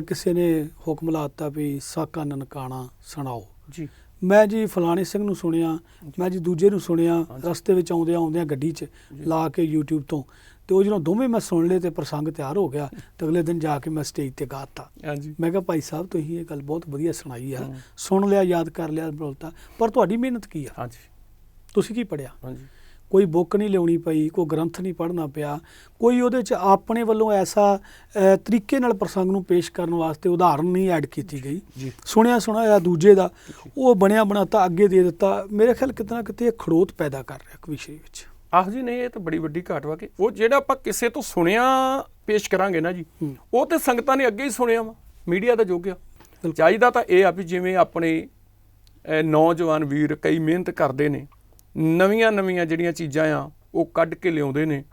ਕਿਸੇ ਨੇ ਹੁਕਮ ਲਾਤਾ ਵੀ ਸਾਕਾ ਨਨਕਾਣਾ ਸੁਣਾਓ। ਜੀ। ਮੈਂ ਜੀ ਫਲਾਣੇ ਸਿੰਘ ਨੂੰ ਸੁਣਿਆ ਮੈਂ ਜੀ ਦੂਜੇ ਨੂੰ ਸੁਣਿਆ ਰਸਤੇ ਵਿੱਚ ਆਉਂਦਿਆਂ ਆਉਂਦਿਆਂ ਗੱਡੀ 'ਚ ਲਾ ਕੇ YouTube ਤੋਂ। ਤੇ ਉਹ ਜਦੋਂ ਦੋਵੇਂ ਮੈਂ ਸੁਣ ਲਏ ਤੇ ਪ੍ਰਸੰਗ ਤਿਆਰ ਹੋ ਗਿਆ ਤੇ ਅਗਲੇ ਦਿਨ ਜਾ ਕੇ ਮੈਂ ਸਟੇਜ ਤੇ ਗਾਤਾ। ਹਾਂਜੀ। ਮੈਂ ਕਿਹਾ ਭਾਈ ਸਾਹਿਬ ਤੁਸੀਂ ਇਹ ਗੱਲ ਬਹੁਤ ਵਧੀਆ ਸੁਣਾਈ ਆ। ਸੁਣ ਲਿਆ ਯਾਦ ਕਰ ਲਿਆ ਬੋਲਤਾ। ਪਰ ਤੁਹਾਡੀ ਮਿਹਨਤ ਕੀ ਆ? ਹਾਂਜੀ। ਤੁਸੀਂ ਕੀ ਪੜਿਆ ਹਾਂਜੀ। ਕੋਈ ਬੁੱਕ ਨਹੀਂ ਲਿਆਉਣੀ ਪਈ ਕੋਈ ਗ੍ਰੰਥ ਨਹੀਂ ਪੜ੍ਹਨਾ ਪਿਆ ਕੋਈ ਉਹਦੇ ਚ ਆਪਣੇ ਵੱਲੋਂ ਐਸਾ ਤਰੀਕੇ ਨਾਲ ਪ੍ਰਸੰਗ ਨੂੰ ਪੇਸ਼ ਕਰਨ ਵਾਸਤੇ ਉਦਾਹਰਨ ਨਹੀਂ ਐਡ ਕੀਤੀ ਗਈ। ਸੁਣਿਆ ਸੁਣਾਇਆ ਦੂਜੇ ਦਾ ਉਹ ਬਣਿਆ ਬਣਾਤਾ ਅੱਗੇ ਦੇ ਦਿੱਤਾ। ਮੇਰੇ ਖਿਆਲ ਕਿਤਨਾ ਕਿਤੇ ਇਹ ਖੜੋਤ ਪੈਦਾ ਕਰ ਰਿਹਾ ਕਵਿਸ਼ਰੀ ਵਿੱਚ। ਆਹ ਜੀ ਨਹੀਂ ਇਹ ਤਾਂ ਬੜੀ ਵੱਡੀ ਘਾਟ ਵਾ ਕਿ ਉਹ ਜਿਹੜਾ ਆਪਾਂ ਕਿਸੇ ਤੋਂ ਸੁਣਿਆ ਪੇਸ਼ ਕਰਾਂਗੇ ਨਾ ਜੀ। ਉਹ ਤੇ ਸੰਗਤਾਂ ਨੇ ਅੱਗੇ ਹੀ ਸੁਣਿਆ ਵਾ ਮੀਡੀਆ ਦਾ ਜੋਗਿਆ। ਚਾਹੀਦਾ ਤਾਂ ਇਹ ਆ ਵੀ ਜਿਵੇਂ ਆਪਣੇ ਨੌਜਵਾਨ ਵੀਰ ਕਈ ਮਿਹਨਤ ਕਰਦੇ ਨੇ ਨਵੀਆਂ ਨਵੀਆਂ ਜਿਹੜੀਆਂ ਚੀਜ਼ਾਂ ਆ ਉਹ ਕੱਢ ਕੇ ਲਿਆਉਂਦੇ ਨੇ।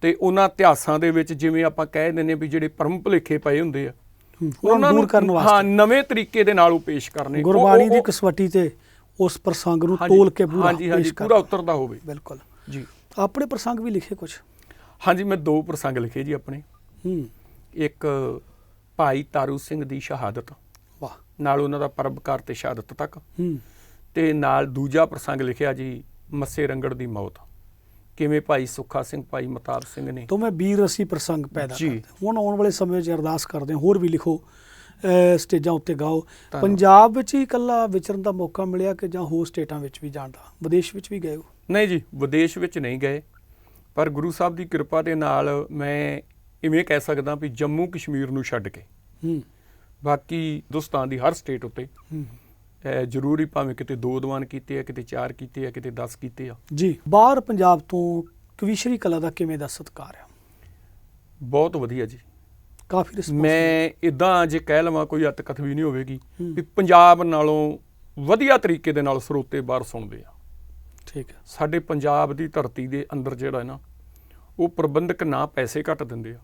ਤੇ ਉਹਨਾਂ ਇਤਿਹਾਸਾਂ ਦੇ ਵਿੱਚ ਜਿਵੇਂ ਆਪਾਂ ਕਹਿ ਦਿੰਦੇ ਵੀ ਜਿਹੜੇ ਪਰਮ ਭੁਲੇਖੇ ਪਏ ਹੁੰਦੇ ਆ ਉਹਨਾਂ ਨੂੰ ਦੂਰ ਕਰਨ ਹਾਂ ਨਵੇਂ ਤਰੀਕੇ ਦੇ ਨਾਲ ਉਹ ਪੇਸ਼ ਕਰਨੇ। ਗੁਰਬਾਣੀ ਦੀ ਕਸਵੱਟੀ ਤੇ ਉਸ ਪ੍ਰਸੰਗ ਨੂੰ ਤੋਲ ਕੇ ਪੂਰਾ ਹਾਂਜੀ ਹਾਂਜੀ ਪੂਰਾ। ਉਤਰਦਾ ਹੋਵੇ। ਬਿਲਕੁਲ। ਜੀ। ਆਪਣੇ ਪ੍ਰਸੰਗ ਵੀ ਲਿਖੇ ਕੁਝ ਹਾਂਜੀ ਮੈਂ ਦੋ ਪ੍ਰਸੰਗ ਲਿਖੇ ਜੀ ਆਪਣੇ। ਹੂੰ। ਇੱਕ ਭਾਈ ਤਾਰੂ ਸਿੰਘ ਦੀ ਸ਼ਹਾਦਤ। ਵਾਹ। ਨਾਲ ਉਹਨਾਂ ਦਾ ਪਰਬਕਾਰ ਤੇ ਸ਼ਹਾਦਤ ਤੱਕ। ਹੂੰ। ਤੇ ਨਾਲ ਦੂਜਾ ਪ੍ਰਸੰਗ ਲਿਖਿਆ ਜੀ ਮੱਸੇ ਰੰਗੜ ਦੀ ਮੌਤ। ਕਿਵੇਂ ਭਾਈ ਸੁੱਖਾ ਸਿੰਘ ਭਾਈ ਮਤਾਬ ਸਿੰਘ ਨੇ? ਤੋਂ ਮੈਂ ਵੀਰ ਰਸੀ ਪ੍ਰਸੰਗ ਪੈਦਾ। ਕਰਦੇ ਹੁਣ ਆਉਣ ਵਾਲੇ ਸਮੇਂ 'ਚ ਅਰਦਾਸ ਕਰਦੇ ਹਾਂ। ਹੋਰ ਵੀ ਲਿਖੋ ਸਟੇਜਾਂ ਉੱਤੇ ਗਾਓ। ਪੰਜਾਬ ਵਿੱਚ ਹੀ ਇਕੱਲਾ ਵਿਚਰਨ ਦਾ ਮੌਕਾ ਮਿਲਿਆ ਕਿ ਜਾਂ ਹੋਰ ਸਟੇਟਾਂ ਵਿੱਚ ਵੀ ਜਾਣ ਦਾ? ਵਿਦੇਸ਼ ਵਿੱਚ ਵੀ ਗਏ ਹੋ? ਨਹੀਂ ਜੀ ਵਿਦੇਸ਼ ਵਿੱਚ ਨਹੀਂ ਗਏ। ਪਰ ਗੁਰੂ ਸਾਹਿਬ ਦੀ ਕਿਰਪਾ ਦੇ ਨਾਲ ਮੈਂ ਇਵੇਂ ਕਹਿ ਸਕਦਾ ਵੀ ਜੰਮੂ ਕਸ਼ਮੀਰ ਨੂੰ ਛੱਡ ਕੇ। ਹੂੰ। ਬਾਕੀ ਹਿੰਦੁਸਤਾਨ ਦੀ ਹਰ ਸਟੇਟ ਉੱਤੇ। ਹੂੰ। ਜ਼ਰੂਰੀ ਭਾਵੇਂ ਕਿਤੇ ਦੋ ਦੀਵਾਨ ਕੀਤੇ ਆ ਕਿਤੇ ਚਾਰ ਕੀਤੇ ਆ ਕਿਤੇ 10 ਕੀਤੇ ਆ। ਜੀ ਬਾਹਰ ਪੰਜਾਬ ਤੋਂ ਕਵੀਸ਼ਰੀ ਕਲਾ ਦਾ ਕਿਵੇਂ ਦਾ ਸਤਿਕਾਰ ਆ? ਬਹੁਤ ਵਧੀਆ ਜੀ। ਕਾਫੀ ਰਿਸਪੌਂਸ ਮੈਂ ਇਦਾਂ ਜੇ ਕਹਿ ਲਵਾਂ ਕੋਈ ਅਤਕਥ ਵੀ ਨਹੀਂ ਹੋਵੇਗੀ। ਵੀ ਪੰਜਾਬ ਨਾਲੋਂ ਵਧੀਆ ਤਰੀਕੇ ਦੇ ਨਾਲ ਸਰੋਤੇ ਬਾਹਰ ਸੁਣਦੇ ਆ। ਠੀਕ ਹੈ ਸਾਡੇ ਪੰਜਾਬ ਦੀ ਧਰਤੀ ਦੇ ਅੰਦਰ ਜਿਹੜਾ ਹੈ ਨਾ ਉਹ ਪ੍ਰਬੰਧਕ ਨਾ ਪੈਸੇ ਘੱਟ ਦਿੰਦੇ ਆ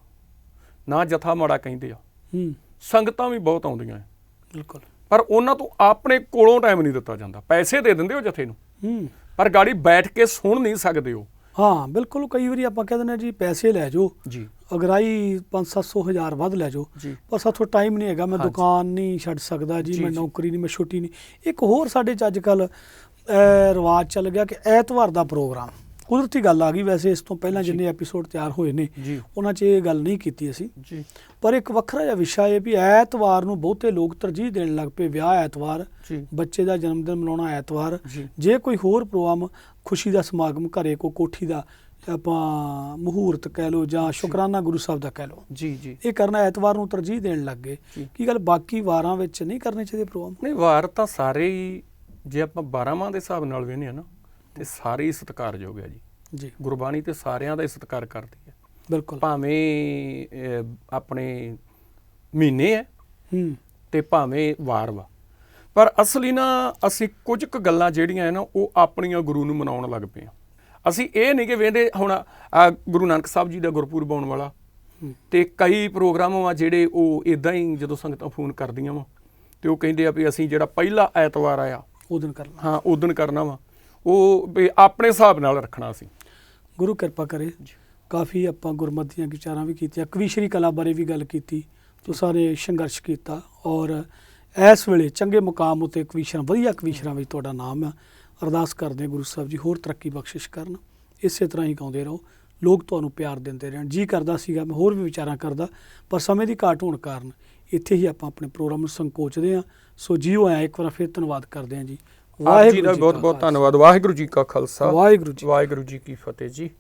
ਨਾ ਜਥਾ ਮਾੜਾ ਕਹਿੰਦੇ ਆ। ਹੂੰ। ਸੰਗਤਾਂ ਵੀ ਬਹੁਤ ਆਉਂਦੀਆਂ ਹੈ ਬਿਲਕੁਲ। ਪਰ ਉਹਨਾਂ ਤੋਂ ਆਪਣੇ ਕੋਲੋਂ ਟਾਈਮ ਨਹੀਂ ਦਿੱਤਾ ਜਾਂਦਾ। ਪੈਸੇ ਦੇ ਦਿੰਦੇ ਉਹ ਜਥੇ ਨੂੰ। ਹੂੰ। ਪਰ ਗਾੜੀ ਬੈਠ ਕੇ ਸੁਣ ਨਹੀਂ ਸਕਦੇ ਉਹ। ਹਾਂ ਬਿਲਕੁਲ ਕਈ ਵਾਰੀ ਆਪਾਂ ਕਹਿੰਦੇ ਨੇ ਜੀ ਪੈਸੇ ਲੈ ਜਾਓ। ਜੀ। ਅਗਰਾਈ 5-700 ਹਜ਼ਾਰ ਵੱਧ ਲੈ ਜਾਓ। ਜੀ। ਪਰ ਸਾਥੋਂ ਟਾਈਮ ਨਹੀਂ ਹੈਗਾ ਮੈਂ। ਦੁਕਾਨ ਨਹੀਂ ਛੱਡ ਸਕਦਾ ਜੀ ਮੈਂ। ਨੌਕਰੀ ਨਹੀਂ ਮੈਂ ਛੁੱਟੀ ਨਹੀਂ। ਇੱਕ ਹੋਰ ਸਾਡੇ ਚ ਅੱਜ ਕੱਲ ਰਿਵਾਜ ਚੱਲ ਗਿਆ ਕਿ ਐਤਵਾਰ ਦਾ ਪ੍ਰੋਗਰਾਮ। ਕੁਦਰਤੀ ਗੱਲ ਆ ਗਈ ਵੈਸੇ ਇਸ ਤੋਂ ਪਹਿਲਾਂ। ਜਿੰਨੇ ਐਪੀਸੋਡ ਤਿਆਰ ਹੋਏ ਨੇ ਉਹਨਾਂ 'ਚ ਇਹ ਗੱਲ ਨਹੀਂ ਕੀਤੀ ਅਸੀਂ। ਜੀ। ਪਰ ਇੱਕ ਵੱਖਰਾ ਜਿਹਾ ਵਿਸ਼ਾ ਇਹ ਵੀ ਐਤਵਾਰ ਨੂੰ ਬਹੁਤੇ ਲੋਕ ਤਰਜੀਹ ਦੇਣ ਲੱਗ ਪਏ ਵਿਆਹ ਐਤਵਾਰ ਬੱਚੇ ਦਾ ਜਨਮ ਦਿਨ ਮਨਾਉਣਾ ਐਤਵਾਰ। ਜੀ। ਕੋਈ ਹੋਰ ਪ੍ਰੋਗਰਾਮ ਖੁਸ਼ੀ ਦਾ ਸਮਾਗਮ ਘਰੇ ਕੋ ਕੋਠੀ ਦਾ ਆਪਾਂ ਮਹੂਰਤ ਕਹਿ ਲਓ ਜਾਂ ਸ਼ੁਕਰਾਨਾ ਗੁਰੂ ਸਾਹਿਬ ਦਾ ਕਹਿ ਲਓ ਜੀ ਜੀ। ਇਹ ਕਰਨਾ ਐਤਵਾਰ ਨੂੰ ਤਰਜੀਹ ਦੇਣ ਲੱਗ ਗਏ। ਕੀ ਗੱਲ ਬਾਕੀ ਵਾਰਾਂ ਵਿੱਚ ਨਹੀਂ ਕਰਨੇ ਚਾਹੀਦੇ ਪ੍ਰੋਗਰਾਮ? ਨਹੀਂ ਵਾਰ ਤਾਂ ਸਾਰੇ ਹੀ ਜੇ ਆਪਾਂ 12 ਮਾਹ ਦੇ ਹਿਸਾਬ ਨਾਲ ਵੇਨੇ ਆ ਨਾ ਤੇ ਸਾਰੇ ਹੀ ਸਤਿਕਾਰਯੋਗ ਆ ਜੀ। ਜੀ। ਗੁਰਬਾਣੀ ਤੇ ਸਾਰਿਆਂ ਦਾ ਹੀ ਸਤਿਕਾਰ ਕਰਦੀ ਹੈ ਬਿਲਕੁਲ। ਭਾਵੇਂ ਆਪਣੇ ਮਹੀਨੇ ਹੈ ਹੂੰ। ਤੇ ਭਾਵੇਂ ਵਾਰ ਵਾ। ਪਰ ਅਸਲੀ ਨਾ ਅਸੀਂ ਕੁਝ ਕੁ ਗੱਲਾਂ ਜਿਹੜੀਆਂ ਹੈ ਨਾ ਉਹ ਆਪਣੀਆਂ ਗੁਰੂ ਨੂੰ ਮਨਾਉਣ ਲੱਗ ਪਏ ਆ। ਅਸੀਂ ਇਹ ਨਹੀਂ ਕਿ ਵੇਂਦੇ ਹੁਣ ਗੁਰੂ ਨਾਨਕ ਸਾਹਿਬ ਜੀ ਦਾ ਗੁਰਪੁਰਬ ਆਉਣ ਵਾਲਾ ਹੂੰ। ਤੇ ਕਈ ਪ੍ਰੋਗਰਾਮ ਆ ਜਿਹੜੇ ਉਹ ਇਦਾਂ ਹੀ ਜਦੋਂ ਸੰਗਤਾਂ ਫੋਨ ਕਰਦੀਆਂ ਵਾ ਤੇ ਉਹ ਕਹਿੰਦੇ ਆ ਵੀ ਅਸੀਂ ਜਿਹੜਾ ਪਹਿਲਾ ਐਤਵਾਰ ਆਇਆ ਉਹ ਦਿਨ ਕਰਨਾ। ਹਾਂ ਉਦੋਂ ਕਰਨਾ ਵਾ। ਉਹ ਆਪਣੇ ਹਿਸਾਬ ਨਾਲ ਰੱਖਣਾ ਸੀ। ਗੁਰੂ ਕਿਰਪਾ ਕਰੇ। ਕਾਫੀ ਆਪਾਂ ਗੁਰਮਤਿ ਦੀਆਂ ਵਿਚਾਰਾਂ ਵੀ ਕੀਤੀਆਂ। ਕਵੀਸ਼ਰੀ ਕਲਾ ਬਾਰੇ ਵੀ ਗੱਲ ਕੀਤੀ ਤੁਸੀਂ ਸਾਰੇ ਸੰਘਰਸ਼ ਕੀਤਾ। ਔਰ ਇਸ ਵੇਲੇ ਚੰਗੇ ਮੁਕਾਮ ਉਤੇ ਕਵੀਸ਼ਰਾਂ ਵਧੀਆ ਕਵੀਸ਼ਰਾਂ ਵਿੱਚ ਤੁਹਾਡਾ ਨਾਮ ਆ। ਅਰਦਾਸ ਕਰਦੇ ਹਾਂ ਗੁਰੂ ਸਾਹਿਬ ਜੀ ਹੋਰ ਤਰੱਕੀ ਬਖਸ਼ਿਸ਼ ਕਰਨ। ਇਸੇ ਤਰ੍ਹਾਂ ਹੀ ਗਾਉਂਦੇ ਰਹੋ। ਲੋਕ ਤੁਹਾਨੂੰ ਪਿਆਰ ਦਿੰਦੇ ਰਹਿਣ। ਜੀ ਕਰਦਾ ਸੀਗਾ ਮੈਂ ਹੋਰ ਵੀ ਵਿਚਾਰਾਂ ਕਰਦਾ ਪਰ ਸਮੇਂ ਦੀ ਘਾਟ ਹੋਣ ਕਾਰਨ ਇੱਥੇ ਹੀ ਆਪਾਂ ਆਪਣੇ ਪ੍ਰੋਗਰਾਮ ਨੂੰ ਸੰਕੋਚਦੇ ਹਾਂ। ਸੋ ਜੀਓ ਆਇਆ ਇੱਕ ਵਾਰ ਫਿਰ ਧੰਨਵਾਦ ਕਰਦੇ ਹਾਂ ਜੀ। ਵਾਹਿਗੁਰੂ ਜੀ ਦਾ ਬਹੁਤ ਬਹੁਤ ਧੰਨਵਾਦ। ਵਾਹਿਗੁਰੂ ਜੀ ਕਾ ਖਾਲਸਾ। ਵਾਹਿਗੁਰੂ ਜੀ ਵਾਹਿਗੁਰੂ ਜੀ ਕੀ ਫਤਿਹ ਜੀ।